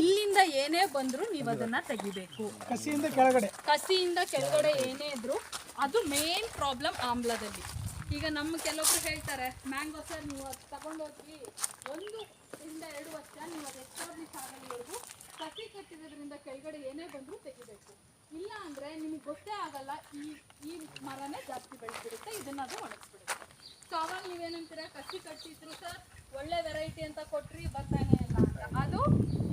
ಇಲ್ಲಿಂದ ಏನೇ ಬಂದರೂ ನೀವು ಅದನ್ನ ತೆಗಿಬೇಕು. ಕಸಿಯಿಂದ ಕೆಳಗಡೆ. ಕಸಿಯಿಂದ ಕೆಳಗಡೆ ಏನೇ ಇದ್ರು ಅದು ಮೇನ್ ಪ್ರಾಬ್ಲಮ್ ಆಮ್ಲದಲ್ಲಿ. ಈಗ ನಮ್ಮ ಕೆಲವೊಬ್ರು ಹೇಳ್ತಾರೆ ಮ್ಯಾಂಗೋ ಸರ್ ನೀವು ಅದು ತಗೊಂಡೋದ್ವಿ ಒಂದು ಇಂದ ಎರಡು ವರ್ಷ ನೀವು ಅದು ಎಸ್ಟಾಬ್ಲಿಷ್ ಆಗೋವರೆಗೂ ಕಸಿ ಕಟ್ಟಿರೋದ್ರಿಂದ ಕೆಳಗಡೆ ಏನೇ ಬಂದರೂ ತೆಗಿಬೇಕು. ಇಲ್ಲ ಅಂದರೆ ನಿಮಗೆ ಗೊತ್ತೇ ಆಗಲ್ಲ, ಈ ಈ ಮರನೇ ಜಾಸ್ತಿ ಬೆಳೆದ್ಬಿಡುತ್ತೆ, ಇದನ್ನು ಅದು ಒಣಗಿಸ್ಬಿಡುತ್ತೆ. ಸೊ ಅವಾಗ ನೀವೇನಂತೀರ ಕಸಿ ಕಟ್ಟಿದ್ರು ಸರ್ ಒಳ್ಳೆ ವೆರೈಟಿ ಅಂತ ಕೊಟ್ರಿ, ಬರ್ತಾನೆ ಇಲ್ಲ ಅಂತ. ಅದು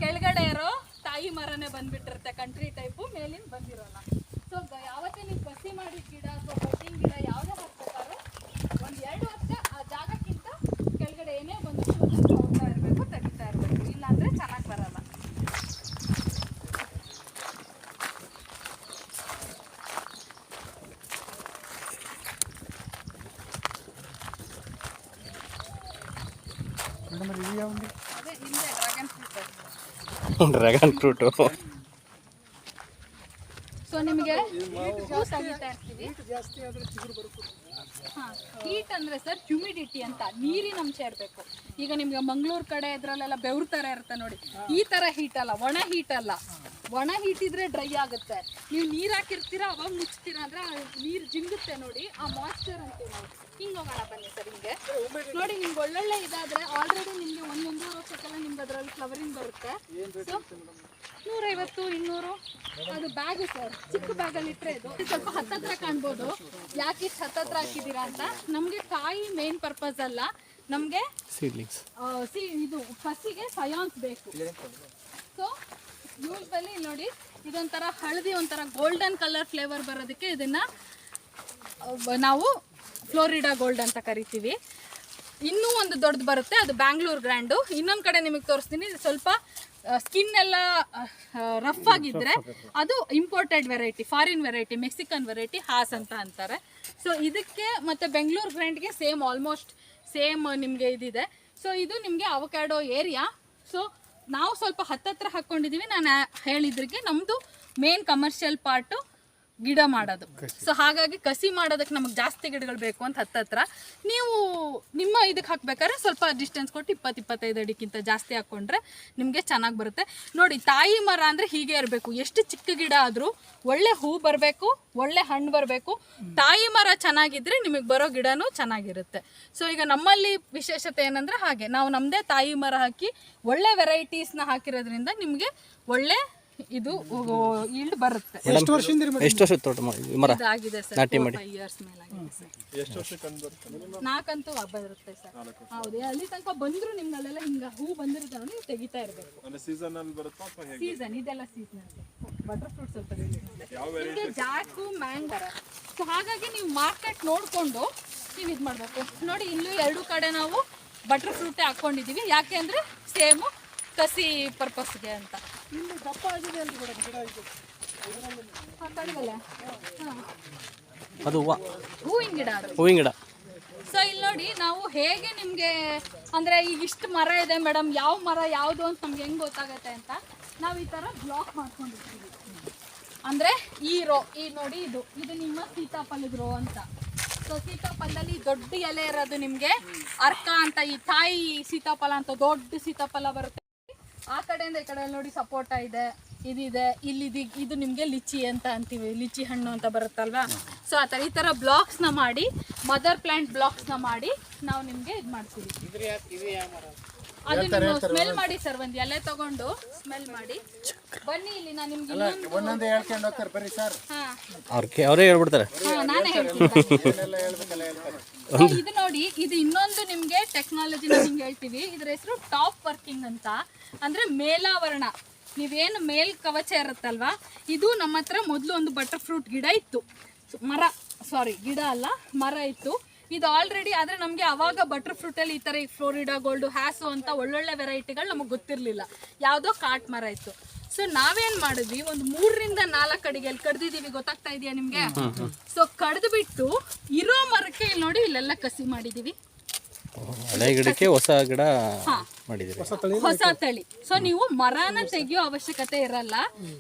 ಕೆಳಗಡೆ ಇರೋ ತಾಯಿ ಮರನೇ ಬಂದ್ಬಿಟ್ಟಿರುತ್ತೆ ಕಂಟ್ರಿ ಟೈಪು ಮೇಲಿನ ಬಂದಿರೋಲ್ಲ. ಸೊ ಯಾವತ್ತೇ ನೀವು ಕಸಿ ಮಾಡಿದ ಗಿಡ ಅಥವಾ ಕಟ್ಟಿಂಗ್ ಗಿಡ, ಯಾವುದೇ ಹಾಕ್ಬೇಕಾದ್ರೂ ಒಂದು ಎರಡು ವರ್ಷ ಆ ಜಾಗಕ್ಕಿಂತ ಕೆಳಗಡೆ ಏನೇ ಬಂದು ಹೋಗ್ತಾ ಇರಬೇಕು ತೆಗಿತಾ ಇರಬೇಕು ಇಲ್ಲಾಂದ್ರೆ ಚೆನ್ನಾಗಿ ಬರಲ್ಲ ಮೇಡಮ್ ಇದು ಯಾವುದು ಅದೇ ನಿಮ್ದೆ ಡ್ರ್ಯಾಗನ್ ಫ್ರೂಟ್. ಸೊ ನಿಮಗೆ ಇರ್ತೀವಿ ಹೀಟ್ ಅಂದ್ರೆ ಸರ್ ಹ್ಯುಮಿಡಿಟಿ ಅಂತ, ನೀರಿನ ಅಂಶ ಇರಬೇಕು. ಈಗ ನಿಮ್ಗೆ ಮಂಗಳೂರು ಕಡೆ ಇದ್ರಲ್ಲೆಲ್ಲ ಬೆವ್ರ ತರ ಇರುತ್ತೆ ನೋಡಿ. ಈ ತರ ಹೀಟ್ ಅಲ್ಲ, ಒಣ ಹೀಟ್ ಅಲ್ಲ. ಒಣ ಹೀಟ್ ಇದ್ರೆ ಡ್ರೈ ಆಗುತ್ತೆ. ನೀವು ನೀರ್ ಹಾಕಿರ್ತೀರಾ, ಅವಾಗ ಮುಚ್ತೀರಾ ಅಂದ್ರೆ ನೀರ್ ಜಿಂಗುತ್ತೆ ನೋಡಿ, ಆ ಮಾಯ್ಚರ್ ಅಂತೀವಿ ನಾವು ಹಿಂಗ್ ಹೋಗೋಣ ಬನ್ನಿ ಸರ್ ಹಿಂಗೆ. ನೋಡಿ ನಿಮ್ಗೆ ಒಳ್ಳೊಳ್ಳೆ ಇದಾದ್ರೆ ಆಲ್ರೆಡಿ ನಿಮ್ಗೆ ಒಂದೊಂದು ವರ್ಷಕ್ಕೆಲ್ಲ ನಿಮ್ಗೆ ಅದರಲ್ಲಿ ಫ್ಲವರಿಂಗ್ ಬರುತ್ತೆ. ನೂರೈವತ್ತು ಇನ್ನೂರು ಅದು ಬ್ಯಾಗ್ ಸರ್. ಚಿಕ್ಕ ಬ್ಯಾಗಲ್ಲಿ ಇಟ್ಟರೆ ಇದು. ಸ್ವಲ್ಪ ಹತ್ತತ್ರ ಕಾಣ್ಬೋದು. ಯಾಕೆ ಇಷ್ಟು ಹತ್ತತ್ರ ಹಾಕಿದ್ದೀರಾ ಅಂತ? ನಮಗೆ ಕಾಯಿ ಮೇನ್ ಪರ್ಪಸ್ ಅಲ್ಲ. ನಮಗೆ ಸೀಡ್ಲಿಂಗ್ಸ್ ಸಿ ಇದು ಫಸ್ಟಿಗೆ ಫಯಾನ್ಸ್ ಬೇಕು. ಸೊ ಯೂಸ್ವಲಿ ನೋಡಿ ಇದೊಂಥರ ಹಳದಿ ಒಂಥರ ಗೋಲ್ಡನ್ ಕಲರ್ ಫ್ಲೇವರ್ ಬರೋದಕ್ಕೆ ಇದನ್ನ ನಾವು ಫ್ಲೋರಿಡಾ ಗೋಲ್ಡ್ ಅಂತ ಕರಿತೀವಿ. ಇನ್ನೂ ಒಂದು ದೊಡ್ಡದು ಬರುತ್ತೆ ಅದು ಬ್ಯಾಂಗ್ಳೂರ್ ಗ್ರ್ಯಾಂಡು. ಇನ್ನೊಂದು ಕಡೆ ನಿಮಗೆ ತೋರಿಸ್ತೀನಿ ಸ್ವಲ್ಪ ಸ್ಕಿನ್ ಎಲ್ಲ ರಫ್ ಆಗಿದ್ರೆ ಅದು imported variety foreign variety Mexican variety ಹಾಸ್ ಅಂತ ಅಂತಾರೆ. ಸೊ ಇದಕ್ಕೆ ಮತ್ತು ಬೆಂಗಳೂರು ಗ್ರ್ಯಾಂಡ್ಗೆ ಸೇಮ್ ಆಲ್ಮೋಸ್ಟ್ ಸೇಮ್ ನಿಮಗೆ ಇದಿದೆ. ಸೊ ಇದು ನಿಮಗೆ ಅವಕ್ಯಾಡೋ ಏರಿಯಾ ಸೊ ನಾವು ಸ್ವಲ್ಪ ಹತ್ತತ್ರ ಹಾಕ್ಕೊಂಡಿದ್ದೀವಿ ನಾನು ಹೇಳಿದ್ರಿಗೆ ನಮ್ಮದು ಮೇನ್ ಕಮರ್ಷಿಯಲ್ ಪಾರ್ಟು ಗಿಡ ಮಾಡೋದು. ಸೊ ಹಾಗಾಗಿ ಕಸಿ ಮಾಡೋದಕ್ಕೆ ನಮಗೆ ಜಾಸ್ತಿ ಗಿಡಗಳು ಬೇಕು ಅಂತ ಹತ್ತತ್ರ, ನೀವು ನಿಮ್ಮ ಇದಕ್ಕೆ ಹಾಕ್ಬೇಕಾದ್ರೆ ಸ್ವಲ್ಪ ಡಿಸ್ಟೆನ್ಸ್ ಕೊಟ್ಟು ಇಪ್ಪತ್ತು, ಇಪ್ಪತ್ತೈದು ಅಡಿಗಿಂತ ಜಾಸ್ತಿ ಹಾಕ್ಕೊಂಡ್ರೆ ನಿಮಗೆ ಚೆನ್ನಾಗಿ ಬರುತ್ತೆ. ನೋಡಿ, ತಾಯಿ ಮರ ಅಂದರೆ ಹೀಗೆ ಇರಬೇಕು. ಎಷ್ಟು ಚಿಕ್ಕ ಗಿಡ ಆದರೂ ಒಳ್ಳೆ ಹೂ ಬರಬೇಕು, ಒಳ್ಳೆ ಹಣ್ಣು ಬರಬೇಕು. ತಾಯಿ ಮರ ಚೆನ್ನಾಗಿದ್ರೆ ನಿಮಗೆ ಬರೋ ಗಿಡನೂ ಚೆನ್ನಾಗಿರುತ್ತೆ. ಸೊ ಈಗ ನಮ್ಮಲ್ಲಿ ವಿಶೇಷತೆ ಏನಂದರೆ ಹಾಗೆ, ನಾವು ನಮ್ಮದೇ ತಾಯಿ ಮರ ಹಾಕಿ ಒಳ್ಳೆ ವೆರೈಟೀಸ್ನ ಹಾಕಿರೋದ್ರಿಂದ ನಿಮಗೆ ಒಳ್ಳೆ ಇದು ಈಲ್ಡ್ ಬರುತ್ತೆ. ಎಷ್ಟು ವರ್ಷದಿಂದ ಎಷ್ಟು ವರ್ಷ ತೋಟ ಮಾಡಿ- ಮರ? ಇದಾಗಿದೆ ಸರ್ ನಾಟಿ ಮಾಡಿ. Years ಮೇಲಾಗಿದೆ sir. ನಾಲ್ಕಂತೂ ಇರುತ್ತೆ ಸರ್. ಹೌದು ಅಲ್ಲಿ ತನಕ ಬಂದ್ರು ನಿಮ್ಗೆ ಅಲ್ಲೆಲ್ಲ ಹಿಂಗ ಹೂ ಬಂದಿರುತ್ತೆ ನೀವು ತೆಗಿತಾ ಇರಬೇಕು. ಸೀಸನ್ ಇದೆಲ್ಲ ಸೀಸನ್ ಬಟರ್ ಫ್ರೂಟ್ ಸ್ವಲ್ಪ ನಿಮಗೆ ಜಾಕು ಮ್ಯಾಂಗೋ. ಸೊ ಹಾಗಾಗಿ ನೀವು ಮಾರ್ಕೆಟ್ ನೋಡ್ಕೊಂಡು ನೀವು ಇದು ಮಾಡಬೇಕು. ನೋಡಿ ಇಲ್ಲೂ ಎರಡು ಕಡೆ ನಾವು ಬಟರ್ ಫ್ರೂಟೇ ಹಾಕ್ಕೊಂಡಿದ್ದೀವಿ ಯಾಕೆ ಅಂದರೆ ಸೇಮು ಕಸಿ ಪರ್ಪಸ್ಗೆ ಅಂತ. ಇಲ್ಲಿ ದಪ್ಪ ಆಗಿದೆ ಅಂತ ಕೂಡ ಗಿಡ ಇದು. ಅದು ಹೂವ ಹೂವಿನ ಗಿಡ ಅದು. ಹೂವಿನ ಗಿಡ. ಸೊ ಇಲ್ಲಿ ನೋಡಿ ನಾವು ಹೇಗೆ ನಿಮಗೆ ಅಂದರೆ ಈಗ ಇಷ್ಟು ಮರ ಇದೆ ಮೇಡಮ್ ಯಾವ ಮರ ಯಾವುದು ಅಂತ ನಮ್ಗೆ ಹೆಂಗೆ ಗೊತ್ತಾಗತ್ತೆ ಅಂತ ನಾವು ಈ ಥರ ಬ್ಲಾಕ್ ಮಾಡ್ಕೊಂಡಿರ್ತೀವಿ. ಅಂದರೆ ಈ ರೋ ಈ ನೋಡಿ ಇದು. ಇದು ನಿಮ್ಮ ಸೀತಾಫಲದ ರೋ ಅಂತ. ಸೊ ಸೀತಾಫಲದಲ್ಲಿ ದೊಡ್ಡ ಎಲೆ ಇರೋದು ನಿಮಗೆ ಅರ್ಕ ಅಂತ ಈ ತಾಯಿ ಸೀತಾಫಲ ಅಂತ ದೊಡ್ಡ ಸೀತಾಫಲ ಬರುತ್ತೆ. ಆ ಕಡೆಯಿಂದ ಈ ಕಡೆ ನೋಡಿ ಸಪೋಟ ಇದೆ, ಇದಿದೆ ಇಲ್ಲಿ ಇದು ನಿಮಗೆ ಲಿಚಿ ಅಂತ ಅಂತೀವಿ, ಲಿಚಿ ಹಣ್ಣು ಅಂತ ಬರುತ್ತಲ್ವಾ? ಸೊ ಆ ಥರ ಈ ಥರ ಬ್ಲಾಕ್ಸ್ನ ಮಾಡಿ ಮದರ್ ಪ್ಲಾಂಟ್ ಬ್ಲಾಕ್ಸ್ನ ಮಾಡಿ, ನಾವು ನಿಮಗೆ ಇದು ಮಾಡ್ತೀವಿ ಅದು ನೀವು ಸ್ಮೆಲ್ ಮಾಡಿ ಸರ್ ಒಂದ್ ಎಲೆ ತಗೊಂಡು ಸ್ಮೆಲ್ ಮಾಡಿ. ಬನ್ನಿ ಇಲ್ಲಿ ನಾನು ನಿಮ್ಗೆ ಇನ್ನೊಂದು ಒಂದೊಂದೇ ಹೇಳ್ಕೊಂಡು ಹೋಗ್ತಾರೆ ಬರ್ರಿ ಸರ್. ಹಾ. ಅವ್ರಿಗೆ ಅವರೇ ಹೇಳ್ಬಿಡ್ತಾರೆ. ಹಾ, ನಾನೇ ಹೇಳ್ತೀನಿ. ಇದು ನೋಡಿ ಇದು ಇನ್ನೊಂದು ನಿಮ್ಗೆ ಟೆಕ್ನಾಲಜಿನ ನಿಮ್ಗೆ ಹೇಳ್ತೀವಿ. ಇದ್ರ ಹೆಸರು ಟಾಪ್ ವರ್ಕಿಂಗ್ ಅಂತ. ಅಂದ್ರೆ ಮೇಲಾವರಣ. ನೀವೇನು ಮೇಲ್ ಕವಚ ಇರುತ್ತಲ್ವಾ? ಇದು ನಮ್ಮ ಹತ್ರ ಮೊದಲು ಒಂದು ಬಟರ್ ಫ್ರೂಟ್ ಗಿಡ ಇತ್ತು. ಸೊ, ಮರ ಸಾರಿ ಗಿಡ ಅಲ್ಲ ಮರ ಇತ್ತು. ಇದು ಆಲ್ರೆಡಿ ಆದ್ರೆ ನಮಗೆ ಅವಾಗ ಬಟರ್ ಫ್ರೂಟಲ್ಲಿ ಈ ಥರ ಈ ಫ್ಲೋರಿಡಾ ಗೋಲ್ಡ್ ಹ್ಯಾಸು ಅಂತ ಒಳ್ಳೊಳ್ಳೆ ವೆರೈಟಿಗಳು ನಮಗೆ ಗೊತ್ತಿರಲಿಲ್ಲ. ಯಾವುದೋ ಕಾಟ್ ಮರ ಇತ್ತು. ಸೊ ನಾವೇನ್ ಮಾಡಿದ್ವಿ? ಒಂದು ಮೂರರಿಂದ ನಾಲ್ಕು ಅಡಿಗೆ ಅಲ್ಲಿ ಕಡ್ದಿದೀವಿ ಗೊತ್ತಾಗ್ತಾ ಇದೆಯಾ ನಿಮ್ಗೆ? ಸೊ ಕಡ್ದು ಬಿಟ್ಟು ಇರೋ ಮರಕ್ಕೆ ಇಲ್ಲಿ ನೋಡಿ ಇಲ್ಲೆಲ್ಲ ಕಸಿ ಮಾಡಿದೀವಿ. ಹಳೆ ಗಿಡಕ್ಕೆ ಹೊಸ ಗಿಡ ಹೊಸ ತಳಿ ಸೊ ನೀವು ಮರನ ತೆಗಿಯೋ ಅವಶ್ಯಕತೆ ಇರಲ್ಲ.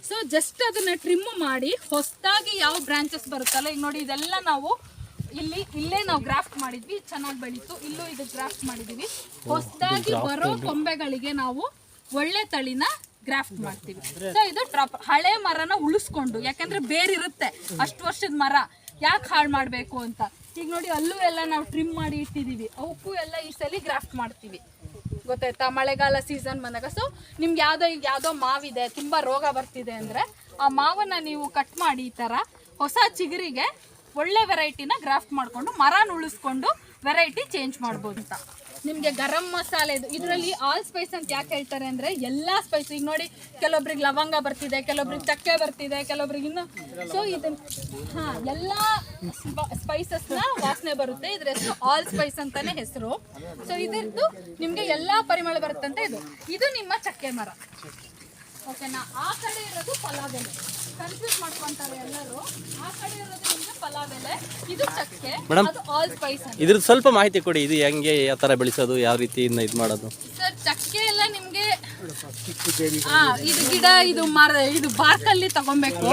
ಸೊ ಜಸ್ಟ್ ಅದನ್ನ ಟ್ರಿಮ್ ಮಾಡಿ ಹೊಸದಾಗಿ ಯಾವ ಬ್ರಾಂಚಸ್ ಬರುತ್ತಲ್ಲ ಈಗ ನೋಡಿ ಇದೆಲ್ಲ ನಾವು ಇಲ್ಲಿ ಇಲ್ಲೇ ನಾವು ಗ್ರಾಫ್ಟ್ ಮಾಡಿದ್ವಿ ಚೆನ್ನಾಗಿ ಬೆಳೀತು. ಇಲ್ಲೂ ಇದು ಗ್ರಾಫ್ಟ್ ಮಾಡಿದೀವಿ. ಹೊಸದಾಗಿ ಬರೋ ಕೊಂಬೆಗಳಿಗೆ ನಾವು ಒಳ್ಳೆ ತಳಿನ ಗ್ರಾಫ್ಟ್ ಮಾಡ್ತೀವಿ. ಸೊ ಇದು ಟ್ರಾಪ್ ಹಳೆ ಮರನ ಉಳಿಸ್ಕೊಂಡು ಯಾಕಂದ್ರೆ ಬೇರಿರುತ್ತೆ ಅಷ್ಟು ವರ್ಷದ ಮರ. ಯಾಕೆ ಹಾಳು ಮಾಡಬೇಕು ಅಂತ? ಈಗ ನೋಡಿ ಅಲ್ಲೂ ಎಲ್ಲ ನಾವು ಟ್ರಿಮ್ ಮಾಡಿ ಇಟ್ಟಿದ್ದೀವಿ ಅವಕ್ಕೂ ಎಲ್ಲ ಈ ಸಲ ಗ್ರಾಫ್ಟ್ ಮಾಡ್ತೀವಿ. ಗೊತ್ತಾಯ್ತಾ? ಮಳೆಗಾಲ ಸೀಸನ್ ಬಂದಾಗ. ಸೊ ನಿಮ್ಗೆ ಯಾವುದೋ ಈಗ ಯಾವುದೋ ಮಾವಿದೆ ತುಂಬ ರೋಗ ಬರ್ತಿದೆ ಅಂದರೆ ಆ ಮಾವನ್ನ ನೀವು ಕಟ್ ಮಾಡಿ ಈ ಥರ ಹೊಸ ಚಿಗುರಿಗೆ ಒಳ್ಳೆ ವೆರೈಟಿನ ಗ್ರಾಫ್ಟ್ ಮಾಡಿಕೊಂಡು, ಮರನ ಉಳಿಸ್ಕೊಂಡು ವೆರೈಟಿ ಚೇಂಜ್ ಮಾಡ್ಬೋದು ಅಂತ. ನಿಮಗೆ ಗರಂ ಮಸಾಲೆ ಇದು ಇದರಲ್ಲಿ ಆಲ್ ಸ್ಪೈಸ್ ಅಂತ ಯಾಕೆ ಹೇಳ್ತಾರೆ ಅಂದರೆ ಎಲ್ಲ ಸ್ಪೈಸ್ ಈಗ ನೋಡಿ ಕೆಲವೊಬ್ರಿಗೆ ಲವಂಗ ಬರ್ತಿದೆ, ಕೆಲವೊಬ್ರಿಗೆ ಚಕ್ಕೆ ಬರ್ತಿದೆ, ಕೆಲವೊಬ್ರಿಗೆ ಇನ್ನು ಸೊ ಹಾಂ, ಎಲ್ಲ ಸ್ಪೈಸಸ್ನ ವಾಸನೆ ಬರುತ್ತೆ. ಇದ್ರ ಹೆಸರು ಆಲ್ ಸ್ಪೈಸ್ ಅಂತಾನೆ ಹೆಸರು. ಸೊ ಇದ್ರದ್ದು ನಿಮಗೆ ಎಲ್ಲ ಪರಿಮಳ ಬರುತ್ತಂತೆ ಇದು. ಇದು ನಿಮ್ಮ ಚಕ್ಕೆ ಮರ. ಓಕೆನಾ ಆ ಕಡೆ ಇರೋದು ಪಲಾವ್ ಎಲೆ ಕನ್ಫ್ಯೂಸ್ ಮಾಡ್ಕೊಂತಾರೆ ಎಲ್ಲರೂ. ಆ ಕಡೆ ಇರೋದು ನಿಮಗೆ ಪಲಾವ್ ಎಲೆ ಇದು ಚಕ್ಕೆ ಅದು ಆಲ್ ಸ್ಪೈಸ್ ಅಂತ ಇದ್ರದ್ದು ಸ್ವಲ್ಪ ಮಾಹಿತಿ ಕೊಡಿ ಇದು ಹೆಂಗೆ ಯಾವ ಥರ ಬೆಳೆಸೋದು ಯಾವ ರೀತಿ ಇದು ಮಾಡೋದು? ಸರ್ ಚಕ್ಕೆ ಎಲ್ಲ ನಿಮ್ಗೆ ಆ ಇದು ಗಿಡ ಇದು ಮರ ಇದು ಬಾರ್ಕಲ್ಲಿ ತಗೊಬೇಕು.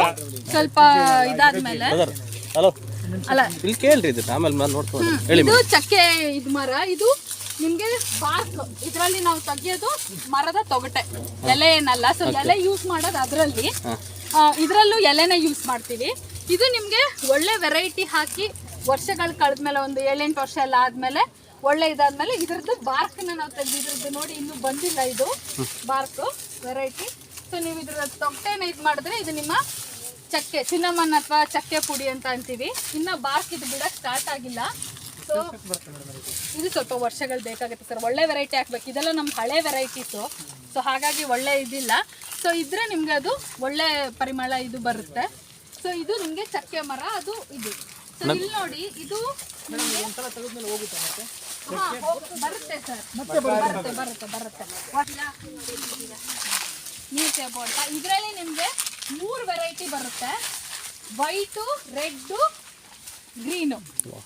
ಸ್ವಲ್ಪ ಇದಾದ್ಮೇಲೆ. ಹಲೋ ಅಲ್ಲ. ಇಲ್ಲಿ ಕೇಳ್ರಿ ಇದು ಆಮೇಲೆ ನಾನು ನೋಡ್ಕೊಂಡು. ಹೇಳಿ ಇದು ಚಕ್ಕೆ ಇದು ಮರ ಇದು ನಿಮ್ಗೆ ಬಾರ್ಕ್ ಇದರಲ್ಲಿ ನಾವು ತೆಗಿಯೋದು ಮರದ ತೊಗಟೆ. ಎಲೆ ಏನಲ್ಲ. ಸೊ ಎಲೆ ಯೂಸ್ ಮಾಡೋದು ಅದರಲ್ಲಿ. ಇದರಲ್ಲೂ ಎಲೆನೇ ಯೂಸ್ ಮಾಡ್ತೀವಿ. ಇದು ನಿಮ್ಗೆ ಒಳ್ಳೆ ವೆರೈಟಿ ಹಾಕಿ ವರ್ಷಗಳು ಕಳೆದ್ಮೇಲೆ ಒಂದು ಏಳೆಂಟು ವರ್ಷ ಎಲ್ಲ ಆದ್ಮೇಲೆ ಒಳ್ಳೆ ಇದಾದ್ಮೇಲೆ ಇದ್ರದ್ದು ಬಾರ್ಕ್ನ ನಾವು ತೆಗೆದಿದ್ರದ್ದು ನೋಡಿ ಇನ್ನೂ ಬಂದಿಲ್ಲ ಇದು ಬಾರ್ಕ್ ವೆರೈಟಿ ಸೊ ನೀವು ಇದ್ರ ತೊಗಟೆನ ಇದು ಮಾಡಿದ್ರೆ ಇದು ನಿಮ್ಮ ಚಕ್ಕೆ ಚಿನ್ನಮ್ಮನ್ ಅಥವಾ ಚಕ್ಕೆ ಪುಡಿ ಅಂತ ಅಂತೀವಿ. ಇನ್ನ ಬಾರ್ಕ್ ಇದು ಬಿಡಕ್ ಸ್ಟಾರ್ಟ್ ಆಗಿಲ್ಲ. ಸೊ ಇದು ಸ್ವಲ್ಪ ವರ್ಷಗಳು ಬೇಕಾಗುತ್ತೆ ಸರ್. ಒಳ್ಳೆ ವೆರೈಟಿ ಹಾಕ್ಬೇಕು ಇದೆಲ್ಲ ನಮ್ಮ ಹಳೆ ವೆರೈಟೀಸು ಸೊ. ಹಾಗಾಗಿ ಒಳ್ಳೆ ಇದಿಲ್ಲ. ಸೊ ಇದ್ರೆ ನಿಮ್ಗೆ ಅದು ಒಳ್ಳೆ ಪರಿಮಳ ಇದು ಬರುತ್ತೆ. ಸೊ ಇದು ನಿಮ್ಗೆ ಚಕ್ಕೆ ಮರ ಅದು ಇದು. ಸೊ ಇಲ್ಲಿ ನೋಡಿ ಇದು ಹಾ, ಹೋಗ್- ಬರುತ್ತೆ ಸರ್. ಬರುತ್ತೆ ಬರುತ್ತೆ ಬರುತ್ತೆ ನೀರ್ ಸೇಬು ಅಂತ. ಇದರಲ್ಲಿ ನಿಮಗೆ ಮೂರು ವೆರೈಟಿ ಬರುತ್ತೆ. White red green.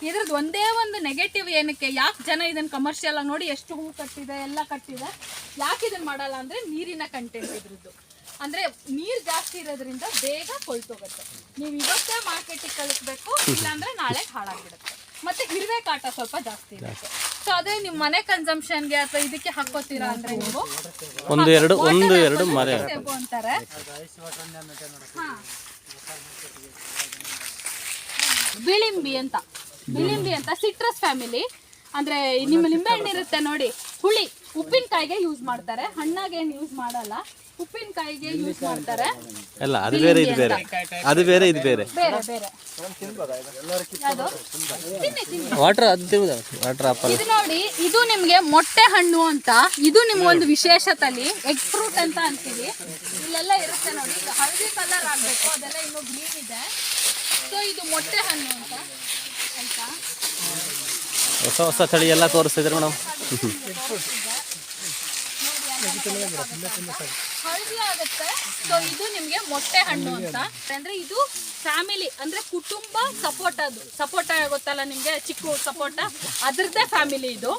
ಇದ್ರದ್ದು ಒಂದೇ ಒಂದು ನೆಗೆಟಿವ್ ಏನಕ್ಕೆ? ಯಾಕೆ ಜನ ಇದನ್ನ ಕಮರ್ಷಿಯಲ್ ಆಗಿ ನೋಡಿ ಎಷ್ಟು ಹೂ ಕಟ್ಟಿದೆ ಎಲ್ಲ ಕಟ್ಟಿದೆ? ಯಾಕೆ ಇದನ್ನ ಮಾಡಲ್ಲ ಅಂದ್ರೆ ನೀರಿನ ಕಂಟೆಂಟ್ ಇದ್ರದ್ದು. ಅಂದ್ರೆ ನೀರು ಜಾಸ್ತಿ ಇರೋದ್ರಿಂದ ಬೇಗ ಕೊಳ್ತೋಗುತ್ತೆ. ನೀವು ಇವತ್ತೇ ಮಾರ್ಕೆಟಿಗೆ ಕಳಿಸ್ಬೇಕು ಇಲ್ಲಾಂದ್ರೆ ನಾಳೆ ಹಾಳಾಗ್ಬಿಡುತ್ತೆ. ಮತ್ತೆ ಇರುವೆ ಕಾಟ ಸ್ವಲ್ಪ ಜಾಸ್ತಿ ಇರುತ್ತೆ. ಸೊ ಅದೇ ನಿಮ್ಮ ಮನೆ ಕನ್ಸಂಪ್ಷನ್ಗೆ ಅಥವಾ ಇದಕ್ಕೆ ಹಾಕೋತೀರಾ ಅಂದ್ರೆ ನೀವು? ಒಂದು ಎರಡು ಒಂದು ಎರಡು ಮರ ಅಂತಾರೆ. ಹಾ. ಬಿಳಿಂಬಿ ಅಂತ. ಬಿಳಿಂಬಿ ಅಂತ ಸಿಟ್ರಸ್ ಫ್ಯಾಮಿಲಿ ಅಂದ್ರೆ ನಿಮ್ಮ ಲಿಂಬೆ ಹಣ್ಣು ಇರುತ್ತೆ ನೋಡಿ. ಹುಳಿ ಉಪ್ಪಿನಕಾಯಿಗೆ ಯೂಸ್ ಮಾಡ್ತಾರೆ. ಹಣ್ಣಾಗೆ ಏನು ಯೂಸ್ ಮಾಡಲ್ಲ. ಉಪ್ಪಿನಕಾಯಿಗೆ ಯೂಸ್ ಮಾಡ್ತಾರೆ. ಅಲ್ಲ ಅದು ಬೇರೆ ಇದು ಬೇರೆ. ಅದು ಬೇರೆ ಇದು ಬೇರೆ. ಬೇರೆ ಬೇರೆ. ಯಾವ್ದು? ತಿನ್ನಿ ತಿನ್ನಿ. ವಾಟರ್ ಅದು ವಾಟರ್ ಆಪಲ್ ಇದು ನೋಡಿ ಇದು ನಿಮಗೆ ಮೊಟ್ಟೆ ಹಣ್ಣು ಅಂತ. ಇದು ನಿಮ್ಗೊಂದು ವಿಶೇಷತಲಿ. ಎಗ್ ಫ್ರೂಟ್ ಅಂತ ಅಂತೀವಿ. ಇಲ್ಲೆಲ್ಲ ಇರುತ್ತೆ ನೋಡಿ. ಹಳದಿ ಕಲರ್ ಆಗಬೇಕು. ಅದೆಲ್ಲ ಇನ್ನೂ ಗ್ರೀನ್ ಇದೆ. ಸೊ ಇದು ಮೊಟ್ಟೆ ಹಣ್ಣು ಅಂತ. ಆಯ್ತಾ? ಹೊಸ ಹೊಸ ತಳಿ ಎಲ್ಲ ತೋರಿಸ್ತಿದ್ರು ಮೇಡಮ್? ಹಳದಿ ಆಗುತ್ತೆ. ಸೊ ಇದು ನಿಮಗೆ ಮೊಟ್ಟೆ ಹಣ್ಣು ಅಂತ. ಅಂದ್ರೆ ಇದು ಫ್ಯಾಮಿಲಿ ಅಂದ್ರೆ ಕುಟುಂಬ ಸಪೋರ್ಟ್ ಅದು. ಸಪೋಟ ಗೊತ್ತಲ್ಲ ನಿಮ್ಗೆ, ಚಿಕ್ಕ ಸಪೋಟ ಅದ್ರದ್ದೇ ಫ್ಯಾಮಿಲಿ ಇದು.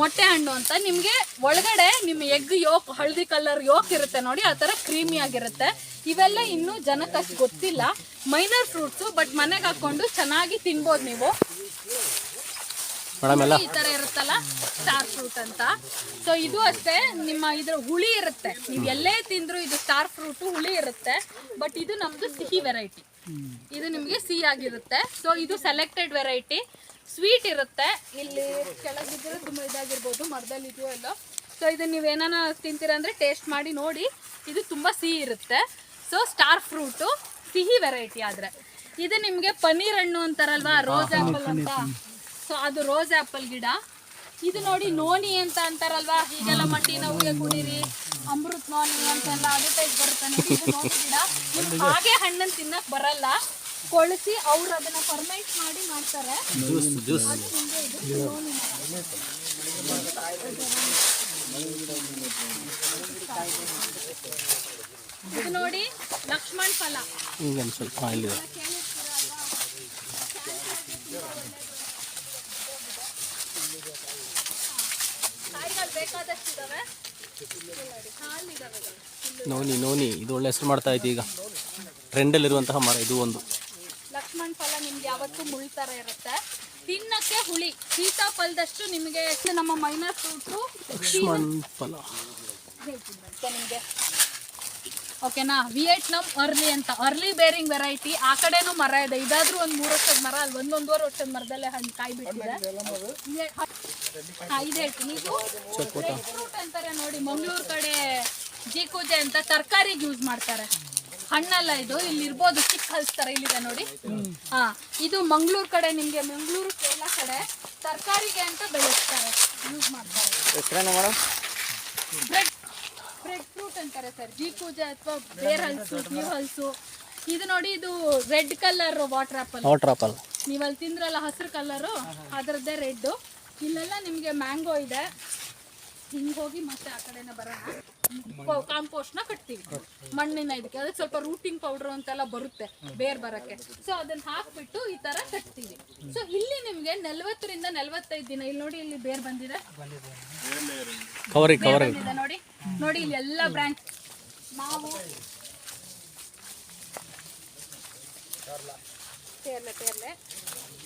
ಮೊಟ್ಟೆ ಹಣ್ಣು ಅಂತ. ನಿಮ್ಗೆ ಒಳಗಡೆ ನಿಮ್ ಎಗ್ ಯೋಕ್ ಹಳದಿ ಕಲರ್ ಯೋಕ್ ಇರುತ್ತೆ ನೋಡಿ, ಆ ತರ ಕ್ರೀಮಿ ಆಗಿರುತ್ತೆ. ಇವೆಲ್ಲ ಇನ್ನು ಜನಕ್ಕೆ ಗೊತ್ತಿಲ್ಲ. ಮೈನರ್ ಫ್ರೂಟ್ಸು ಬಟ್ ಮನೆಗೆ ಹಾಕೊಂಡು ಚೆನ್ನಾಗಿ ತಿನ್ಬೋದು ನೀವು. ಮೇಡಮ್ ಎಲ್ಲ ಈ ತರ ಇರುತ್ತಲ್ಲ ಸ್ಟಾರ್ ಫ್ರೂಟ್ ಅಂತ. ಸೊ ಇದು ಅಷ್ಟೇ ನಿಮ್ಮ ಇದ್ರ ಹುಳಿ ಇರುತ್ತೆ. ನೀವು ಎಲ್ಲೇ ತಿಂದ್ರು ಇದು ಸ್ಟಾರ್ ಫ್ರೂಟ್ ಹುಳಿ ಇರುತ್ತೆ. ಬಟ್ ಇದು ನಮ್ದು ಸಿಹಿ ವೆರೈಟಿ ಇದು ನಿಮಗೆ ಸಿಹಿ ಆಗಿರುತ್ತೆ. ಸೊ ಇದು ಸೆಲೆಕ್ಟೆಡ್ ವೆರೈಟಿ ಸ್ವೀಟ್ ಇರುತ್ತೆ. ಇಲ್ಲಿ ಕೆಳಗಿದ್ರೆ ತುಂಬ ಇದಾಗಿರ್ಬೋದು ಮರದಲ್ಲಿ ಇದೆಯೋ ಎಲ್ಲ. ಸೊ ಇದು ನೀವು ಏನಾನ ತಿಂತೀರ ಅಂದ್ರೆ ಟೇಸ್ಟ್ ಮಾಡಿ ನೋಡಿ ಇದು ತುಂಬಾ ಸಿಹಿ ಇರುತ್ತೆ. ಸೊ ಸ್ಟಾರ್ ಫ್ರೂಟ್ ಸಿಹಿ ವೆರೈಟಿ ಆದ್ರೆ. ಇದು ನಿಮಗೆ ಪನ್ನೀರ್ ಹಣ್ಣು ಅಂತಾರಲ್ವಾ ರೋಸ್ ಆಪಲ್ ಅಂತ. ಸೊ ಅದು ರೋಸ್ ಆಪಲ್ ಗಿಡ. ಇದು ನೋಡಿ ನೋನಿ ಅಂತ ಅಂತಾರಲ್ವಾ? ಈಗೆಲ್ಲ ಮಂಡಿ ನೋವಿಗೆ ಕುಡೀರಿ ಅಮೃತ್ ನೋನಿ ಅಂತೆಲ್ಲ ಅದು ಟೈಪ್ ಬರುತ್ತೆ ನೋಡಿ ಇದು ನೋನಿ ಗಿಡ. ನಿಮ್ಗೆ ಹಾಗೆ ಹಣ್ಣನ್ನು ತಿನ್ನಕ್ ಬರಲ್ಲ. ಕೊಳಿಸಿ ಅವ್ರು ಅದನ್ನ ಫರ್ಮೈಟ್ ಮಾಡಿ ಮಾಡ್ತಾರೆ. ಇದು ನೋಡಿ ಲಕ್ಷ್ಮಣ್ ಫಲ. ಈಗ ಸ್ವಲ್ಪ ನೋನಿ ನೋನಿ ಇದು ಒಳ್ಳೆ ಹೆಸರು ಮಾಡ್ತಾ ಐತಿ ಈಗ. ಟ್ರೆಂಡಲ್ಲಿರುವಂತಹ ಮರ ಇದು ಒಂದು. ಲಕ್ಷ್ಮಣ್ ಫಲ ನಿಮ್ಗೆ ಯಾವತ್ತು ಮುಳ್ ಥರ ಇರುತ್ತೆ. ತಿನ್ನಕ್ಕೆ ಹುಳಿ. ಸೀತಾಫಲದಷ್ಟು ನಿಮಗೆ ನಮ್ಮ ಮೈನರ್ ಫ್ರೂಟ್ಸು ಲಕ್ಷ್ಮಣ್ ಫಲ. ನಿಮಗೆ. ಓಕೆನಾ? ವಿಯೆಟ್ನಮ್ ಅರ್ಲಿ ಅಂತ. Early bearing variety. ಆ ಕಡೆನೂ ಮರ ಇದೆ. ಇದಾದ್ರೂ ಒಂದು ಮೂರು ವರ್ಷದ ಮರ ಅಲ್ಲಿ ಒಂದೊಂದೂವರೆ ವರ್ಷದ ಮರದಲ್ಲೇ ಹಣ್ಣು ಕಾಯಿ ಬಿಟ್ಟಿದೆ ಇದೆ- ಫ್ರೂಟ್ ಅಂತಾರೆ ನೋಡಿ. ಮಂಗಳೂರು ಕಡೆ ಜೀಕೂಜೆ ಅಂತ ತರಕಾರಿಗೆ ಯೂಸ್ ಮಾಡ್ತಾರೆ. ಹಣ್ಣಲ್ಲ ಇದು. ಇಲ್ಲಿ ಇರ್ಬೋದು ಚಿಕ್ಕ ಹಲ್ಸ್ತಾರೆ ಇಲ್ಲಿದೆ ನೋಡಿ. ಹಾ ಇದು ಮಂಗಳೂರು ಕಡೆ ನಿಮ್ಗೆ ಮಂಗಳೂರು ಕೇರಳ ಕಡೆ ತರಕಾರಿಗೆ ಅಂತ ಬೆಳೆಸ್ತಾರೆ. ಯೂಸ್ ಮಾಡ್ತಾರೆ. ಬ್ರೆಡ್ ಫ್ರೂಟ್ ಅಂತಾರೆ ಸರ್ ಜೀಕೂಜೆ ಅಥವಾ ಬೇರ್ ಹಲ್ಸು ನೀರ್ ಹಲ್ಸು ಇದು ನೋಡಿ ಇದು red colour water apple water apple ನೀವಲ್ಲಿ ಅಲ್ಲಿ ತಿಂದ್ರಲ್ಲ ಹಸಿರು ಕಲರು ಅದರದ್ದೇ ರೆಡ್ಡು ಇಲ್ಲೆಲ್ಲ ನಿಮಗೆ ಮ್ಯಾಂಗೋ ಇದೆ. ಹಿಂಗೆ ಹೋಗಿ ಮತ್ತೆ ಆ ಕಡೆನ ಬರೋಣ. ಕಾಂಪೋಸ್ಟ್ನ ಕಟ್ತೀವಿ. ಮಣ್ಣಿನ ಇದಕ್ಕೆ. ಅದಕ್ಕೆ ಸ್ವಲ್ಪ ರೂಟಿಂಗ್ ಪೌಡರ್ ಅಂತೆಲ್ಲ ಬರುತ್ತೆ ಬೇರ್ ಬರಕ್ಕೆ. ಸೊ ಅದನ್ನ ಹಾಕ್ಬಿಟ್ಟು ಈ ತರ ಕಟ್ತೀವಿ. ಸೊ ಇಲ್ಲಿ ನಿಮಗೆ ನಲ್ವತ್ತರಿಂದ ನಲ್ವತ್ತೈದು ದಿನ ಇಲ್ಲಿ ನೋಡಿ ಇಲ್ಲಿ ಬೇರ್ ಬಂದಿದೆ. ನೋಡಿ. ನೋಡಿ ಇಲ್ಲಿ ಎಲ್ಲ ಬ್ರಾಂಚ್ ಮಾವು. ಪೇರ್ಲೆ ಪೇರ್ಲೆ.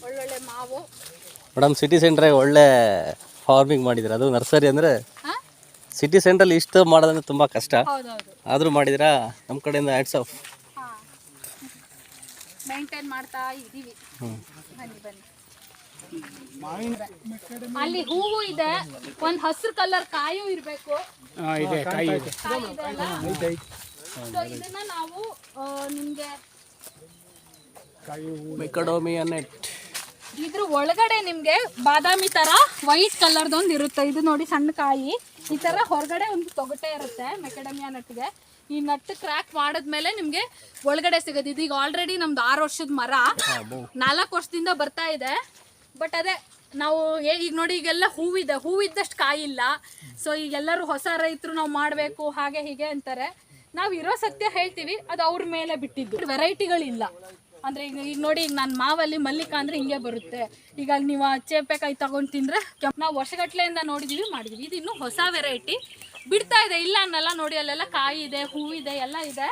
ಒಳ್ಳೊಳ್ಳೆ ಮಾವು. ಮೇಡಮ್ ಸಿಟಿ ಸೆಂಟ್ರಾಗ ಒಳ್ಳೆ ಫಾರ್ಮಿಂಗ್ ಮಾಡಿದ್ರೆ ಅದು ನರ್ಸರಿ ಅಂದರೆ ಸಿಟಿ ಸೆಂಟ್ರಲ್ಲಿ ಇಷ್ಟು ಮಾಡೋದಂದ್ರೆ ತುಂಬ ಕಷ್ಟ. ಹೌದೌದು. ಆದರೂ ಮಾಡಿದಿರಾ? ನಮ್ಮ ಕಡೆಯಿಂದ ಹ್ಯಾಟ್ಸ್ ಆಫ್ ಹಾ. ಮೇಂಟೈನ್ ಮಾಡ್ತಾ ಇದೀವಿ ಬನ್ನಿ ಬನ್ನಿ. ಅಲ್ಲಿ ಹೂವು ಇದೆ. ಒಂದ್ ಹಸಿರು ಕಲರ್ ಕಾಯು ಇರ್ಬೇಕು. ಇದೆ ಕಾಯಿ ಇದೆ ಕಾಯಿ ಇದೆ. ಅಲ್ಲ? ಸೊ ಇದನ್ನ ನಾವು ಆ, ನಿಮ್ಗೆ ಕಾಯಿ ಹೂವು ನೆಟ್ ಇದ್ರ ಒಳಗಡೆ ನಿಮ್ಗೆ ಬಾದಾಮಿ ತರ ವೈಟ್ ಕಲರ್ದೊಂದು ಇರುತ್ತೆ. ಇದು ನೋಡಿ ಸಣ್ಣ ಕಾಯಿ. ಈ ತರ ಹೊರಗಡೆ ಒಂದು ತೊಗಟೆ ಇರುತ್ತೆ ಮೆಕಡಮಿಯಾ ನಟ್ಗೆ ಈ ನಟ್ ಕ್ರ್ಯಾಕ್ ಮಾಡಿದ್ಮೇಲೆ ನಿಮ್ಗೆ ಒಳಗಡೆ ಸಿಗುತ್ತೆ. ಇದೀಗ ಆಲ್ರೆಡಿ ನಮ್ದು ಆರು ವರ್ಷದ ಮರ. ನಾಲ್ಕು ವರ್ಷದಿಂದ ಬರ್ತಾ ಇದೆ. ಬಟ್ ಅದೇ ನಾವು ಈಗ ನೋಡಿ ಈಗೆಲ್ಲ ಹೂವಿದೆ. ಹೂವಿದ್ದಷ್ಟು ಕಾಯಿ ಇಲ್ಲ. ಸೊ ಈಗೆಲ್ಲರೂ ಹೊಸ ರೈತರು ನಾವು ಮಾಡಬೇಕು ಹಾಗೆ ಹೀಗೆ ಅಂತಾರೆ. ನಾವು ಇರೋ ಸತ್ಯ ಹೇಳ್ತೀವಿ. ಅದು ಅವ್ರ ಮೇಲೆ ಬಿಟ್ಟಿದ್ದು. ವೆರೈಟಿಗಳಿಲ್ಲ ಅಂದ್ರೆ ಈಗ ಈಗ ನೋಡಿ, ಈಗ ನಾನು ಮಾವಲ್ಲಿ ಮಲ್ಲಿಕ ಅಂದ್ರೆ ಹಿಂಗೆ ಬರುತ್ತೆ. ಈಗ ನೀವು ಚೇಪೆಕಾಯಿ ತಗೊಂಡು ತಿಂದರೆ ನಾವು ವರ್ಷಗಟ್ಲೆಯಿಂದ ನೋಡಿದೀವಿ, ಮಾಡಿದೀವಿ. ಇದು ಇನ್ನೂ ಹೊಸ ವೆರೈಟಿ ಬಿಡ್ತಾ ಇದೆ, ಇಲ್ಲ ಅನ್ನಲ್ಲ ನೋಡಿ, ಅಲ್ಲೆಲ್ಲ ಕಾಯಿ ಇದೆ ಹೂವಿದೆ ಎಲ್ಲ ಇದೆ.